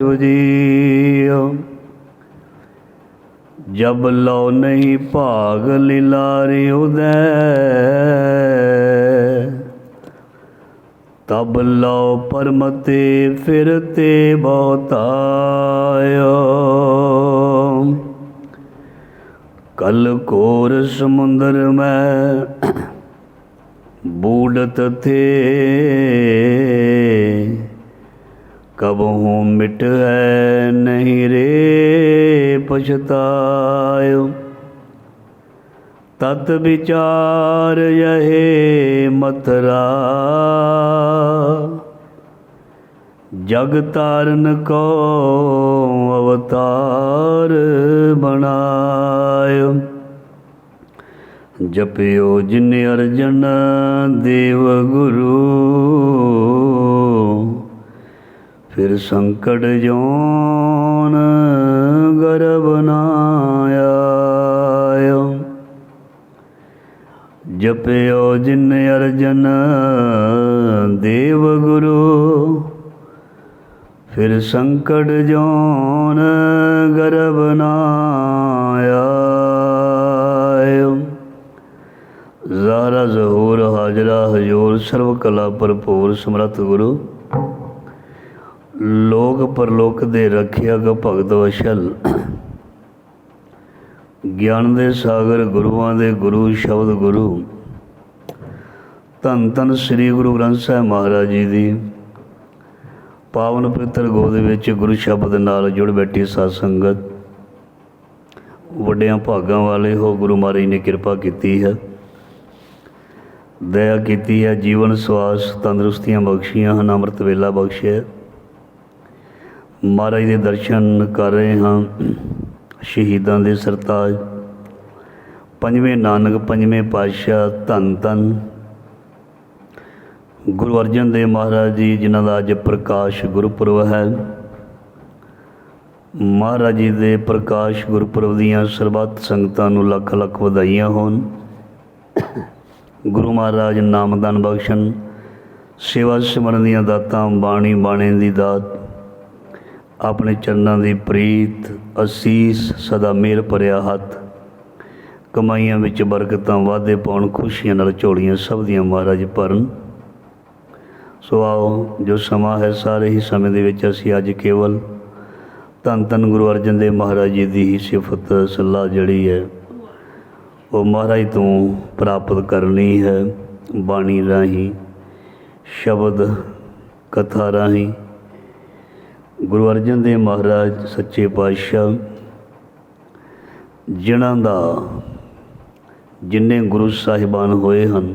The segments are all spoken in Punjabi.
ਜੀਓ। ਜਬ ਲੋ ਨਹੀਂ ਭਾਗ ਲਿਲਾਰਿ ਉਦੈ। ਤਬ ਲੋ ਪਰਮਤੇ ਫਿਰਤੇ ਬਹੁਤਾਇਓ। ਕਲ ਕੋਰ ਸਮੁੰਦਰ ਮੈਂ ਬੂੜਤ ਥੇ। ਕਬਹੂ ਮਿਟ ਹੈ ਨਹੀਂ ਰੇ ਪਛਤਾਇਓ। ਤਤ ਵਿਚਾਰ ਯਹੇ ਮਥਰਾ। ਜਗ ਤਾਰਨ ਕੋ ਅਵਤਾਰ ਬਣਾਇਓ। ਜਪਿਓ ਜਿਨ ਅਰਜਨ ਦੇਵ ਗੁਰੂ। ਫਿਰ ਸੰਕਟ ਜੋਨ ਗਰਭ ਨਾ ਆਇਓ ਜਪਿਓ ਜਿਨ ਅਰਜਨ ਦੇਵ ਗੁਰੂ, ਫਿਰ ਸੰਕਟ ਜੋਨ ਗਰਭ ਨਾ ਆਇਓ ਜ਼ਾਰਾ ਜ਼ਹੂਰ ਹਾਜਰਾ ਹਜੂਰ ਸਰਵ ਕਲਾ ਭਰਪੂਰ ਸਮਰੱਥ ਗੁਰੂ। ਲੋਕ ਪਰਲੋਕ ਦੇ ਰੱਖਿਆਕ ਭਗਤ ਵਸ਼ਲ। ਗਿਆਨ ਦੇ ਸਾਗਰ ਗੁਰੂਆਂ ਦੇ ਗੁਰੂ ਸ਼ਬਦ ਗੁਰੂ। ਧੰਨ ਧੰਨ ਸ੍ਰੀ ਗੁਰੂ ਗ੍ਰੰਥ ਸਾਹਿਬ ਮਹਾਰਾਜ ਜੀ ਦੀ। ਪਾਵਨ ਪਵਿੱਤਰ ਗੋਦ ਵਿੱਚ ਗੁਰੂ ਸ਼ਬਦ ਨਾਲ ਜੁੜ ਬੈਠੀ ਸਾਧ ਸੰਗਤ। ਵੱਡਿਆਂ ਭਾਗਾਂ ਵਾਲੇ ਹੋ ਗੁਰੂ ਮਹਾਰਾਜ ਨੇ ਕਿਰਪਾ ਕੀਤੀ ਹੈ। ਦਇਆ ਕੀਤੀ ਹੈ, ਜੀਵਨ ਸਵਾਸ ਤੰਦਰੁਸਤੀਆਂ ਬਖਸ਼ੀਆਂ ਹਨ, ਅੰਮ੍ਰਿਤ ਵੇਲਾ ਬਖਸ਼ਿਆ। ਮਹਾਰਾਜ ਦੇ ਦਰਸ਼ਨ ਕਰ ਰਹੇ ਹਾਂ। ਸ਼ਹੀਦਾਂ ਦੇ ਸਰਤਾਜ। ਪੰਜਵੇਂ ਨਾਨਕ, ਪੰਜਵੇਂ ਪਾਤਸ਼ਾਹ, ਧੰਨ ਧੰਨ। ਗੁਰੂ ਅਰਜਨ ਦੇਵ ਮਹਾਰਾਜ ਜੀ, ਜਿਨ੍ਹਾਂ ਦਾ ਅੱਜ ਪ੍ਰਕਾਸ਼ ਗੁਰਪੁਰਬ ਹੈ। ਮਹਾਰਾਜ ਜੀ ਦੇ ਪ੍ਰਕਾਸ਼ ਗੁਰਪੁਰਬ ਦੀਆਂ ਸਰਬੱਤ ਸੰਗਤਾਂ ਨੂੰ ਲੱਖ ਲੱਖ ਵਧਾਈਆਂ ਹੋਣ। ਗੁਰੂ ਮਹਾਰਾਜ ਨਾਮਦਾਨ ਬਖਸ਼ਣ। ਸੇਵਾ ਸਿਮਰਨ ਦੀਆਂ ਦਾਤਾਂ, ਬਾਣੀ ਬਾਣੇ ਦੀ ਦਾਤ। ਆਪਣੇ ਚਰਨਾਂ ਦੀ ਪ੍ਰੀਤ, ਅਸੀਸ ਸਦਾ ਮੇਰ ਭਰਿਆ ਹੱਥ। ਕਮਾਈਆਂ ਵਿੱਚ ਬਰਕਤਾਂ ਵਾਧੇ ਪਾਉਣ, ਖੁਸ਼ੀਆਂ ਨਾਲ ਝੋਲੀਆਂ ਸਭ ਦੀਆਂ ਮਹਾਰਾਜ ਭਰਨ। ਸੋ ਆਓ, ਜੋ ਸਮਾਂ ਹੈ ਸਾਰੇ ਹੀ ਸਮੇਂ ਦੇ ਵਿੱਚ ਅਸੀਂ ਅੱਜ ਕੇਵਲ ਧੰਨ ਧੰਨ ਗੁਰੂ ਅਰਜਨ ਦੇਵ ਮਹਾਰਾਜ ਜੀ ਦੀ ਹੀ ਸਿਫਤ, ਸਲਾਹ ਜਿਹੜੀ ਹੈ, ਉਹ ਮਹਾਰਾਜ ਤੋਂ ਪ੍ਰਾਪਤ ਕਰਨੀ ਹੈ। ਬਾਣੀ ਰਾਹੀਂ, ਸ਼ਬਦ, ਕਥਾ ਰਾਹੀਂ ਗੁਰੂ ਅਰਜਨ ਦੇਵ ਮਹਾਰਾਜ, ਸੱਚੇ ਪਾਤਸ਼ਾਹ ਜਿਨ੍ਹਾਂ ਦਾ ਜਿੰਨੇ ਗੁਰੂ ਸਾਹਿਬਾਨ ਹੋਏ ਹਨ,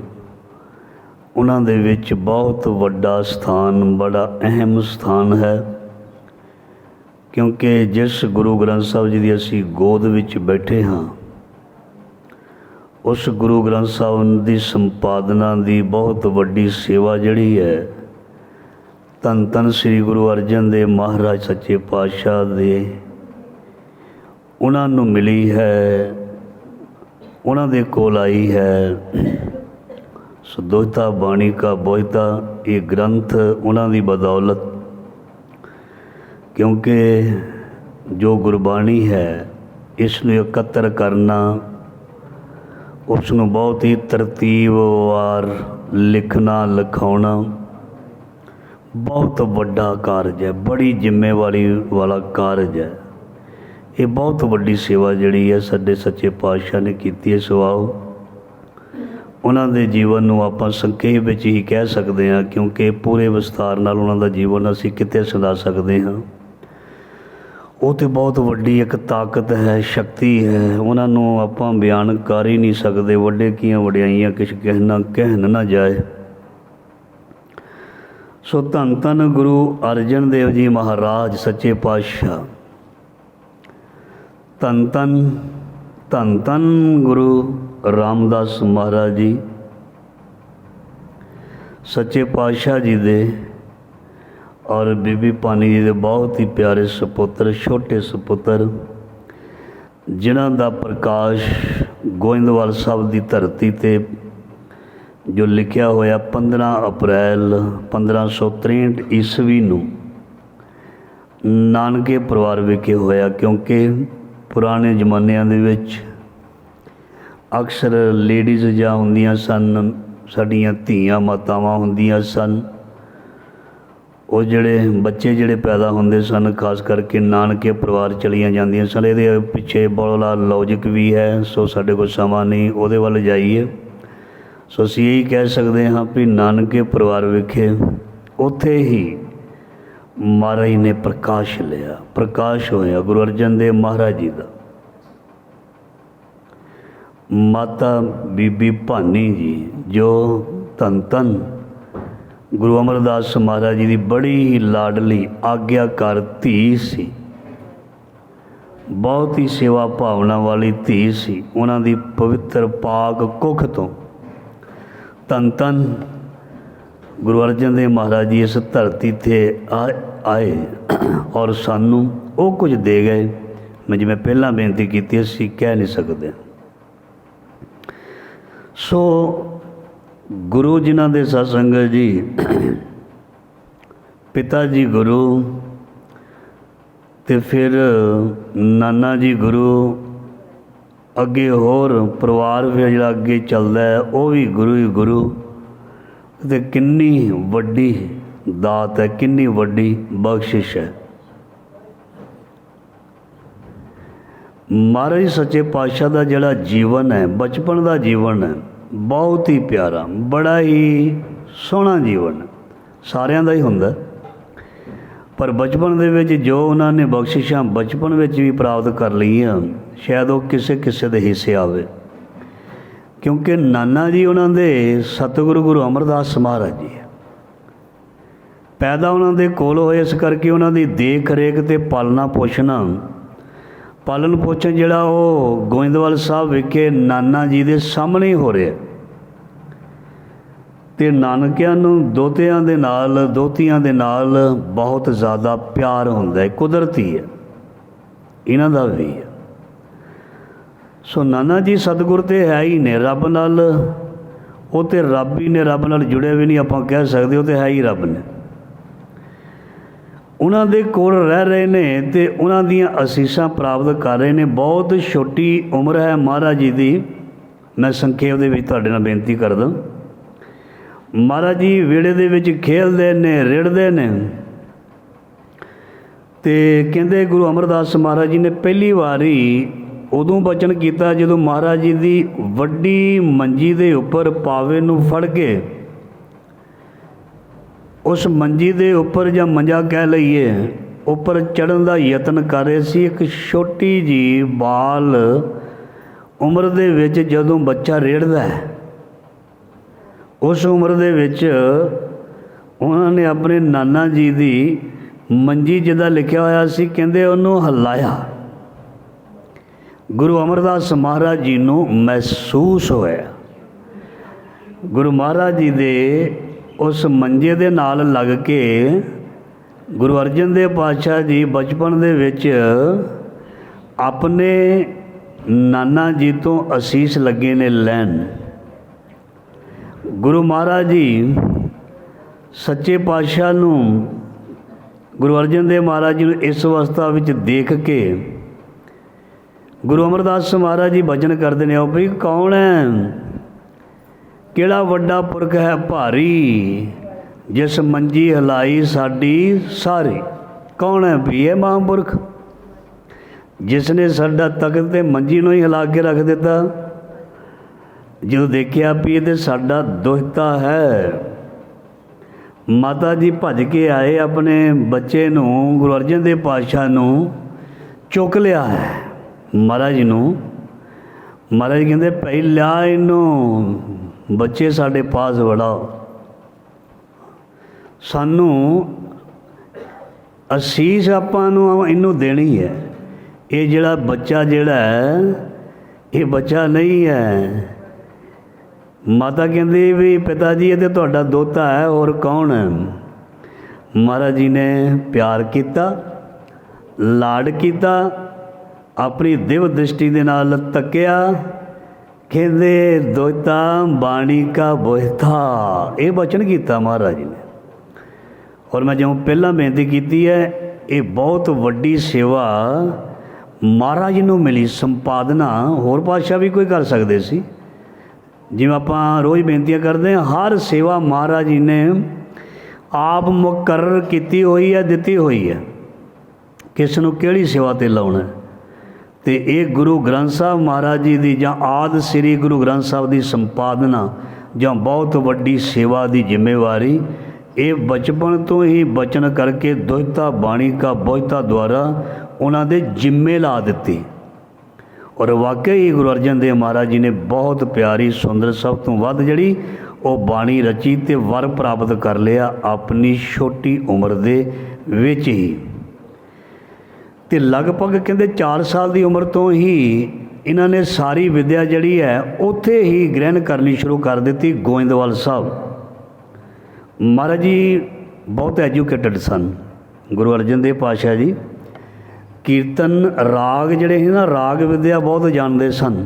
ਉਹਨਾਂ ਦੇ ਵਿੱਚ ਬਹੁਤ ਵੱਡਾ ਸਥਾਨ, ਬੜਾ ਅਹਿਮ ਸਥਾਨ ਹੈ। ਕਿਉਂਕਿ ਜਿਸ ਗੁਰੂ ਗ੍ਰੰਥ ਸਾਹਿਬ ਜੀ ਦੀ ਅਸੀਂ ਗੋਦ ਵਿੱਚ ਬੈਠੇ ਹਾਂ, ਉਸ ਗੁਰੂ ਗ੍ਰੰਥ ਸਾਹਿਬ ਦੀ ਸੰਪਾਦਨਾ ਦੀ ਬਹੁਤ ਵੱਡੀ ਸੇਵਾ ਜਿਹੜੀ ਹੈ ਧੰਨ ਧੰਨ ਸ੍ਰੀ ਗੁਰੂ ਅਰਜਨ ਦੇਵ ਮਹਾਰਾਜ ਸੱਚੇ ਪਾਤਸ਼ਾਹ ਦੇ। ਉਹਨਾਂ ਨੂੰ ਮਿਲੀ ਹੈ, ਉਹਨਾਂ ਦੇ ਕੋਲ ਆਈ ਹੈ। ਸੁਦੋਤਾ ਬਾਣੀ ਕਾ ਬੋਇਤਾ, ਇਹ ਗ੍ਰੰਥ ਉਹਨਾਂ ਦੀ ਬਦੌਲਤ। ਕਿਉਂਕਿ ਜੋ ਗੁਰਬਾਣੀ ਹੈ, ਇਸ ਨੂੰ ਇਕੱਤਰ ਕਰਨਾ ਉਸ ਨੂੰ ਬਹੁਤ ਹੀ ਤਰਤੀਬ ਵਾਰ ਲਿਖਣਾ, ਲਿਖਾਉਣਾ ਬਹੁਤ ਵੱਡਾ ਕਾਰਜ ਹੈ, ਬੜੀ ਜ਼ਿੰਮੇਵਾਰੀ ਵਾਲਾ ਕਾਰਜ ਹੈ। ਇਹ ਬਹੁਤ ਵੱਡੀ ਸੇਵਾ ਜਿਹੜੀ ਹੈ, ਸਾਡੇ ਸੱਚੇ ਪਾਤਸ਼ਾਹ ਨੇ ਕੀਤੀ ਹੈ ਸਵਾਓ। ਉਹਨਾਂ ਦੇ ਜੀਵਨ ਨੂੰ ਆਪਾਂ ਸੰਖੇਪ ਵਿੱਚ ਹੀ ਕਹਿ ਸਕਦੇ ਹਾਂ, ਕਿਉਂਕਿ ਪੂਰੇ ਵਿਸਥਾਰ ਨਾਲ ਉਹਨਾਂ ਦਾ ਜੀਵਨ ਅਸੀਂ ਕਿਤੇ ਸੁਣਾ ਸਕਦੇ ਹਾਂ। ਉਹ ਤੇ ਬਹੁਤ ਵੱਡੀ ਇੱਕ ਤਾਕਤ ਹੈ, ਸ਼ਕਤੀ ਹੈ। ਉਹਨਾਂ ਨੂੰ ਆਪਾਂ ਬਿਆਨ ਕਰ ਹੀ ਨਹੀਂ ਸਕਦੇ, ਵੱਡੇ ਕੀਆਂ ਵਡਿਆਈਆਂ ਕਿਛ ਕਹਿਣਾ, ਕਹਿਣ ਨਾ ਜਾਏ। ਸੋ ਧੰਨ ਧੰਨ ਗੁਰੂ ਅਰਜਨ ਦੇਵ ਜੀ ਮਹਾਰਾਜ, ਸੱਚੇ ਪਾਤਸ਼ਾਹ। ਧੰਨ ਧੰਨ ਧੰਨ ਧੰਨ ਗੁਰੂ ਰਾਮਦਾਸ ਮਹਾਰਾਜ ਜੀ। ਸੱਚੇ ਪਾਤਸ਼ਾਹ ਜੀ ਦੇ ਔਰ ਬੀਬੀ ਪਾਨੀ ਜੀ ਦੇ ਬਹੁਤ ਹੀ ਪਿਆਰੇ ਸੁਪੁੱਤਰ, ਛੋਟੇ ਸੁਪੁੱਤਰ, ਜਿਨ੍ਹਾਂ ਦਾ ਪ੍ਰਕਾਸ਼ ਗੋਇੰਦਵਾਲ ਸਾਹਿਬ ਦੀ ਧਰਤੀ ਤੇ ਜੋ ਲਿਖਿਆ ਹੋਇਆ 15 ਅਪ੍ਰੈਲ 1563 ਈਸਵੀ ਨੂੰ ਨਾਨਕੇ ਪਰਿਵਾਰ ਵਿਖੇ ਹੋਇਆ ਕਿਉਂਕਿ ਪੁਰਾਣੇ ਜ਼ਮਾਨਿਆਂ ਦੇ ਵਿੱਚ ਅਕਸਰ ਲੇਡੀਜ਼ ਜਾਂ ਹੁੰਦੀਆਂ ਸਨ, ਸਾਡੀਆਂ ਧੀਆਂ ਮਾਤਾਵਾਂ ਹੁੰਦੀਆਂ ਸਨ। ਉਹ ਜਿਹੜੇ ਬੱਚੇ ਜਿਹੜੇ ਪੈਦਾ ਹੁੰਦੇ ਸਨ, ਖਾਸ ਕਰਕੇ ਨਾਨਕੇ ਪਰਿਵਾਰ ਚਲੀਆਂ ਜਾਂਦੀਆਂ ਸਨ। ਇਹਦੇ ਪਿੱਛੇ ਬੜਾ ਲੌਜੀਕ ਵੀ ਹੈ, ਸੋ ਸਾਡੇ ਕੋਲ ਸਮਾਂ ਨਹੀਂ, ਉਹਦੇ ਵੱਲ ਜਾਈਏ। ਸੋ ਅਸੀਂ ਇਹੀ ਕਹਿ ਸਕਦੇ ਹਾਂ ਵੀ ਨਾਨਕੇ ਪਰਿਵਾਰ ਵਿਖੇ ਉੱਥੇ ਹੀ ਮਹਾਰਾਜ ਨੇ ਪ੍ਰਕਾਸ਼ ਲਿਆ, ਪ੍ਰਕਾਸ਼ ਹੋਇਆ ਗੁਰੂ ਅਰਜਨ ਦੇਵ ਮਹਾਰਾਜ ਜੀ ਦਾ। ਮਾਤਾ ਬੀਬੀ ਭਾਨੀ ਜੀ, ਜੋ ਧੰਨ ਧੰਨ ਗੁਰੂ ਅਮਰਦਾਸ ਮਹਾਰਾਜ ਜੀ ਦੀ ਬੜੀ ਹੀ ਲਾਡਲੀ ਆਗਿਆਕਾਰ ਧੀ ਸੀ। ਬਹੁਤ ਹੀ ਸੇਵਾ ਭਾਵਨਾ ਵਾਲੀ ਧੀ ਸੀ। ਉਹਨਾਂ ਦੀ ਪਵਿੱਤਰ ਪਾਕ ਕੁੱਖ ਤੋਂ ਧੰਨ ਧੰਨ ਗੁਰੂ ਅਰਜਨ ਦੇਵ ਮਹਾਰਾਜ ਜੀ ਇਸ ਧਰਤੀ ਤੇ ਆਏ ਔਰ ਸਾਨੂੰ ਉਹ ਕੁਝ ਦੇ ਗਏ। ਮੈਂ ਜਿਵੇਂ ਪਹਿਲਾਂ ਬੇਨਤੀ ਕੀਤੀ, ਅਸੀਂ ਕਹਿ ਨਹੀਂ ਸਕਦੇ। ਸੋ ਗੁਰੂ ਜਿਨ੍ਹਾਂ ਦੇ ਸਤਸੰਗ ਜੀ, ਪਿਤਾ ਜੀ ਗੁਰੂ ਤੇ ਫਿਰ ਨਾਨਾ ਜੀ ਗੁਰੂ ਅੱਗੇ ਹੋਰ ਪਰਿਵਾਰ ਫਿਰ ਜਿਹੜਾ ਅੱਗੇ ਚੱਲਦਾ ਹੈ, ਉਹ ਵੀ ਗੁਰੂ ਹੀ ਗੁਰੂ। ਤੇ ਕਿੰਨੀ ਵੱਡੀ ਦਾਤ ਹੈ, ਕਿੰਨੀ ਵੱਡੀ ਬਖਸ਼ਿਸ਼ ਹੈ। ਮਹਾਰਾਜ ਸੱਚੇ ਪਾਤਸ਼ਾਹ ਦਾ ਜਿਹੜਾ ਜੀਵਨ ਹੈ, ਬਚਪਨ ਦਾ ਜੀਵਨ ਹੈ, ਬਹੁਤ ਹੀ ਪਿਆਰਾ, ਬੜਾ ਹੀ ਸੋਹਣਾ ਜੀਵਨ, ਸਾਰਿਆਂ ਦਾ ਹੀ ਹੁੰਦਾ। ਪਰ ਬਚਪਨ ਦੇ ਵਿੱਚ ਜੋ ਉਹਨਾਂ ਨੇ ਬਖਸ਼ਿਸ਼ਾਂ ਬਚਪਨ ਵਿੱਚ ਵੀ ਪ੍ਰਾਪਤ ਕਰ ਲਈਆਂ, ਸ਼ਾਇਦ ਉਹ ਕਿਸੇ ਕਿਸੇ ਦੇ ਹਿੱਸੇ ਆਵੇ। ਕਿਉਂਕਿ ਨਾਨਾ ਜੀ ਉਹਨਾਂ ਦੇ ਸਤਿਗੁਰੂ ਗੁਰੂ ਅਮਰਦਾਸ ਮਹਾਰਾਜ ਜੀ ਪੈਦਾ ਉਹਨਾਂ ਦੇ ਕੋਲ ਹੋਏ, ਇਸ ਕਰਕੇ ਉਹਨਾਂ ਦੀ ਦੇਖ ਰੇਖ ਤੇ ਪਾਲਣਾ ਪੋਸ਼ਣਾ, ਪਾਲਣ ਪੋਸ਼ਣ ਜਿਹੜਾ ਉਹ ਗੋਇੰਦਵਾਲ ਸਾਹਿਬ ਵਿਖੇ ਨਾਨਾ ਜੀ ਦੇ ਸਾਹਮਣੇ ਹੀ ਹੋ ਰਿਹਾ। ਤੇ ਨਾਨਕਿਆਂ ਨੂੰ ਦੋਤਿਆਂ ਦੇ ਨਾਲ, ਦੋਤੀਆਂ ਦੇ ਨਾਲ ਬਹੁਤ ਜ਼ਿਆਦਾ ਪਿਆਰ ਹੁੰਦਾ ਹੈ, ਕੁਦਰਤੀ ਹੈ। ਇਹਨਾਂ ਦਾ ਵੀ ਹੈ। ਸੋ ਨਾਨਾ ਜੀ ਸਤਿਗੁਰ ਤੇ ਹੈ ਹੀ ਨੇ ਰੱਬ ਨਾਲ। ਉਹ ਤੇ ਰੱਬ ਹੀ ਨੇ, ਰੱਬ ਨਾਲ ਜੁੜੇ ਵੀ ਨਹੀਂ ਆਪਾਂ ਕਹਿ ਸਕਦੇ, ਉਹ ਤੇ ਹੈ ਹੀ ਰੱਬ ਨੇ। ਉਹਨਾਂ ਦੇ ਕੋਲ ਰਹਿ ਰਹੇ ਨੇ ਤੇ ਉਹਨਾਂ ਦੀਆਂ ਅਸੀਸਾਂ ਪ੍ਰਾਪਤ ਕਰ ਰਹੇ ਨੇ। ਬਹੁਤ ਛੋਟੀ ਉਮਰ ਹੈ ਮਹਾਰਾਜ ਜੀ ਦੀ। ਮੈਂ ਸੰਖੇਪ ਦੇ ਵਿੱਚ ਤੁਹਾਡੇ ਨਾਲ ਬੇਨਤੀ ਕਰਦਾ। ਮਹਾਰਾਜ ਜੀ ਵਿਹੜੇ ਦੇ ਵਿੱਚ ਖੇਲਦੇ ਨੇ ਰਿੜਦੇ ਨੇ। ਤੇ ਕਹਿੰਦੇ ਗੁਰੂ ਅਮਰਦਾਸ ਮਹਾਰਾਜ ਜੀ ਨੇ ਪਹਿਲੀ ਵਾਰੀ ਉਦੋਂ ਬਚਨ ਕੀਤਾ ਜਦੋਂ ਮਹਾਰਾਜ ਜੀ ਦੀ ਵੱਡੀ ਮੰਜੀ ਦੇ ਉੱਪਰ ਪਾਵੇ ਨੂੰ ਫੜ ਕੇ, ਉਸ ਮੰਜੀ ਦੇ ਉੱਪਰ ਜਾਂ ਮੰਜਾ ਕਹਿ ਲਈਏ, ਉੱਪਰ ਚੜਨ ਦਾ ਯਤਨ ਕਰ ਰਹੇ ਸੀ। ਇੱਕ ਛੋਟੀ ਜੀ ਬਾਲ ਉਮਰ ਦੇ ਵਿੱਚ ਜਦੋਂ ਬੱਚਾ ਰੇੜਦਾ ਹੈ ਉਸ ਉਮਰ ਦੇ ਵਿੱਚ ਉਹਨਾਂ ਨੇ ਆਪਣੇ ਨਾਨਾ ਜੀ ਦੀ ਮੰਜੀ ਜਿਹਦਾ ਲਿਖਿਆ ਹੋਇਆ ਸੀ, ਕਹਿੰਦੇ ਉਹਨੂੰ ਹੱਲਾਇਆ। ਗੁਰੂ ਅਮਰਦਾਸ ਮਹਾਰਾਜ ਜੀ ਨੂੰ ਮਹਿਸੂਸ ਹੋਇਆ। ਗੁਰੂ ਮਹਾਰਾਜ ਜੀ ਦੇ ਉਸ ਮੰਜੇ ਦੇ ਨਾਲ ਲੱਗ ਕੇ ਗੁਰੂ ਅਰਜਨ ਦੇਵ ਪਾਤਸ਼ਾਹ ਜੀ ਬਚਪਨ ਦੇ ਵਿੱਚ ਆਪਣੇ ਨਾਨਾ ਜੀ ਤੋਂ ਅਸੀਸ ਲੱਗੇ ਨੇ ਲੈਣ। ਗੁਰੂ ਮਹਾਰਾਜ ਜੀ ਸੱਚੇ ਪਾਤਸ਼ਾਹ ਨੂੰ ਗੁਰੂ ਅਰਜਨ ਦੇਵ ਮਹਾਰਾਜ ਜੀ ਨੂੰ ਇਸ ਅਵਸਥਾ ਵਿੱਚ ਦੇਖ ਕੇ ਗੁਰੂ ਅਮਰਦਾਸ ਮਹਾਰਾਜ ਜੀ ਭਜਨ ਕਰਦੇ ਨੇ, ਉਹ ਵੀ ਕੌਣ ਹੈ? ਕਿਹੜਾ ਵੱਡਾ ਪੁਰਖ ਹੈ ਭਾਰੀ, ਜਿਸ ਮੰਜੀ ਹਲਾਈ ਸਾਡੀ ਸਾਰੀ। ਕੌਣ ਹੈ ਵੀ ਇਹ ਮਹਾਂਪੁਰਖ? ਜਿਸ ਨੇ ਸਾਡਾ ਤਖਤ ਤੇ ਮੰਜੀ ਨੂੰ ਹੀ ਹਿਲਾ ਕੇ ਰੱਖ ਦਿੱਤਾ ਜਦੋਂ ਦੇਖਿਆ ਵੀ ਇਹ ਤੇ ਸਾਡਾ ਦੁਖਤਾ ਹੈ, ਮਾਤਾ ਜੀ ਭੱਜ ਕੇ ਆਏ ਆਪਣੇ ਬੱਚੇ ਨੂੰ, ਗੁਰੂ ਅਰਜਨ ਦੇਵ ਪਾਤਸ਼ਾਹ ਨੂੰ ਚੁੱਕ ਲਿਆ ਹੈ, ਮਹਾਰਾਜ ਨੂੰ। ਮਹਾਰਾਜ ਕਹਿੰਦੇ ਪਹਿਲਾਂ ਇਹਨੂੰ, ਬੱਚੇ ਸਾਡੇ ਪਾਸ ਵੜਾਓ। ਸਾਨੂੰ ਅਸੀਸ ਆਪਾਂ ਨੂੰ ਇਹਨੂੰ ਦੇਣੀ ਹੈ। ਇਹ ਜਿਹੜਾ ਬੱਚਾ ਜਿਹੜਾ ਹੈ, ਇਹ ਬੱਚਾ ਨਹੀਂ ਹੈ। ਮਾਤਾ ਕਹਿੰਦੀ ਵੀ ਪਿਤਾ ਜੀ, ਇਹ ਤੇ ਤੁਹਾਡਾ ਦੋਤਾ ਹੈ ਹੋਰ ਕੌਣ ਹੈ? ਮਹਾਰਾਜ ਜੀ ਨੇ ਪਿਆਰ ਕੀਤਾ, ਲਾਡ ਕੀਤਾ, ਆਪਣੀ ਦਿਵ ਦ੍ਰਿਸ਼ਟੀ ਦੇ ਨਾਲ ਤੱਕਿਆ। ਕਹਿੰਦੇ, ਦੋਤਾ ਬਾਣੀ ਕਾ ਬੋਹਤਾ ਇਹ ਬਚਨ ਕੀਤਾ ਮਹਾਰਾਜ ਜੀ ਨੇ। ਔਰ ਮੈਂ ਜਿਉਂ ਪਹਿਲਾਂ ਬੇਨਤੀ ਕੀਤੀ ਹੈ, ਇਹ ਬਹੁਤ ਵੱਡੀ ਸੇਵਾ ਮਹਾਰਾਜ ਨੂੰ ਮਿਲੀ, ਸੰਪਾਦਨਾ। ਹੋਰ ਪਾਤਸ਼ਾਹ ਵੀ ਕੋਈ ਕਰ ਸਕਦੇ ਸੀ? ਜਿਵੇਂ ਆਪਾਂ ਰੋਜ਼ ਬੇਨਤੀਆਂ ਕਰਦੇ ਹਾਂ, ਹਰ ਸੇਵਾ ਮਹਾਰਾਜ ਜੀ ਨੇ ਆਪ ਮੁਕਰਰ ਕੀਤੀ ਹੋਈ ਹੈ, ਦਿੱਤੀ ਹੋਈ ਹੈ ਕਿਸ ਨੂੰ ਕਿਹੜੀ ਸੇਵਾ ਤੇ ਲਾਉਣਾ ਹੈ। ਤੇ ਇਹ ਗੁਰੂ ਗ੍ਰੰਥ ਸਾਹਿਬ ਮਹਾਰਾਜ ਜੀ ਦੀ ਜਾਂ ਆਦ ਸ੍ਰੀ ਗੁਰੂ ਗ੍ਰੰਥ ਸਾਹਿਬ ਦੀ ਸੰਪਾਦਨਾ ਜਾਂ ਬਹੁਤ ਵੱਡੀ ਸੇਵਾ ਦੀ ਜ਼ਿੰਮੇਵਾਰੀ, ਇਹ ਬਚਪਨ ਤੋਂ ਹੀ ਬਚਨ ਕਰਕੇ ਦੁਹਿਤਾ ਬਾਣੀ ਕਾ ਬੋਝਤਾ ਦੁਆਰਾ ਉਹਨਾਂ ਦੇ ਜ਼ਿੰਮੇ ਲਾ ਦਿੱਤੀ ਔਰ ਵਾਕਈ ਹੀ ਗੁਰੂ ਅਰਜਨ ਦੇਵ ਮਹਾਰਾਜ ਜੀ ਨੇ ਬਹੁਤ ਪਿਆਰੀ, ਸੁੰਦਰ, ਸਭ ਤੋਂ ਵੱਧ ਜਿਹੜੀ ਉਹ ਬਾਣੀ ਰਚੀ ਤੇ ਵਰ ਪ੍ਰਾਪਤ ਕਰ ਲਿਆ ਆਪਣੀ ਛੋਟੀ ਉਮਰ ਦੇ ਵਿੱਚ ਹੀ। ਤੇ ਲਗਭਗ ਕਹਿੰਦੇ 4 ਸਾਲ ਦੀ ਉਮਰ ਤੋਂ ਹੀ ਇਹਨਾਂ ਨੇ ਸਾਰੀ ਵਿਦਿਆ ਜਿਹੜੀ ਹੈ ਉੱਥੇ ਹੀ ਗ੍ਰਹਿਣ ਕਰਨੀ ਸ਼ੁਰੂ ਕਰ ਦਿੱਤੀ ਗੋਇੰਦਵਾਲ ਸਾਹਿਬ। ਮਹਾਰਾਜ ਜੀ ਬਹੁਤ ਐਜੂਕੇਟਡ ਸਨ, ਗੁਰੂ ਅਰਜਨ ਦੇਵ ਪਾਤਸ਼ਾਹ ਜੀ। ਕੀਰਤਨ ਰਾਗ ਜਿਹੜੇ ਸੀ ਨਾ, ਰਾਗ ਵਿਦਿਆ ਬਹੁਤ ਜਾਣਦੇ ਸਨ।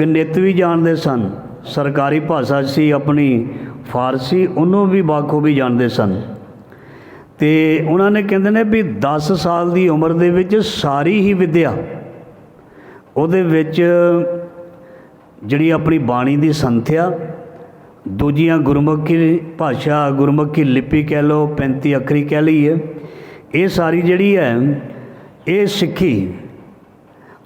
ਗਣਿਤ ਵੀ ਜਾਣਦੇ ਸਨ। ਸਰਕਾਰੀ ਭਾਸ਼ਾ ਸੀ, ਆਪਣੀ ਫਾਰਸੀ, ਉਹਨੂੰ ਵੀ ਬਾਖੂਬੀ ਜਾਣਦੇ ਸਨ। ਤੇ ਉਹਨਾਂ ਨੇ ਕਹਿੰਦੇ ਨੇ ਵੀ 10 ਸਾਲ ਦੀ ਉਮਰ ਦੇ ਵਿੱਚ ਸਾਰੀ ਹੀ ਵਿਦਿਆ, ਉਹਦੇ ਵਿੱਚ ਜਿਹੜੀ ਆਪਣੀ ਬਾਣੀ ਦੀ ਸੰਥਿਆ, ਦੂਜੀਆਂ ਗੁਰਮੁਖੀ ਭਾਸ਼ਾ, ਗੁਰਮੁਖੀ ਲਿਪੀ ਕਹਿ ਲਓ 35 ਅੱਖਰੀ ਕਹਿ ਲਈਏ ਇਹ ਸਾਰੀ ਜਿਹੜੀ ਹੈ, ਇਹ ਸਿੱਖੀ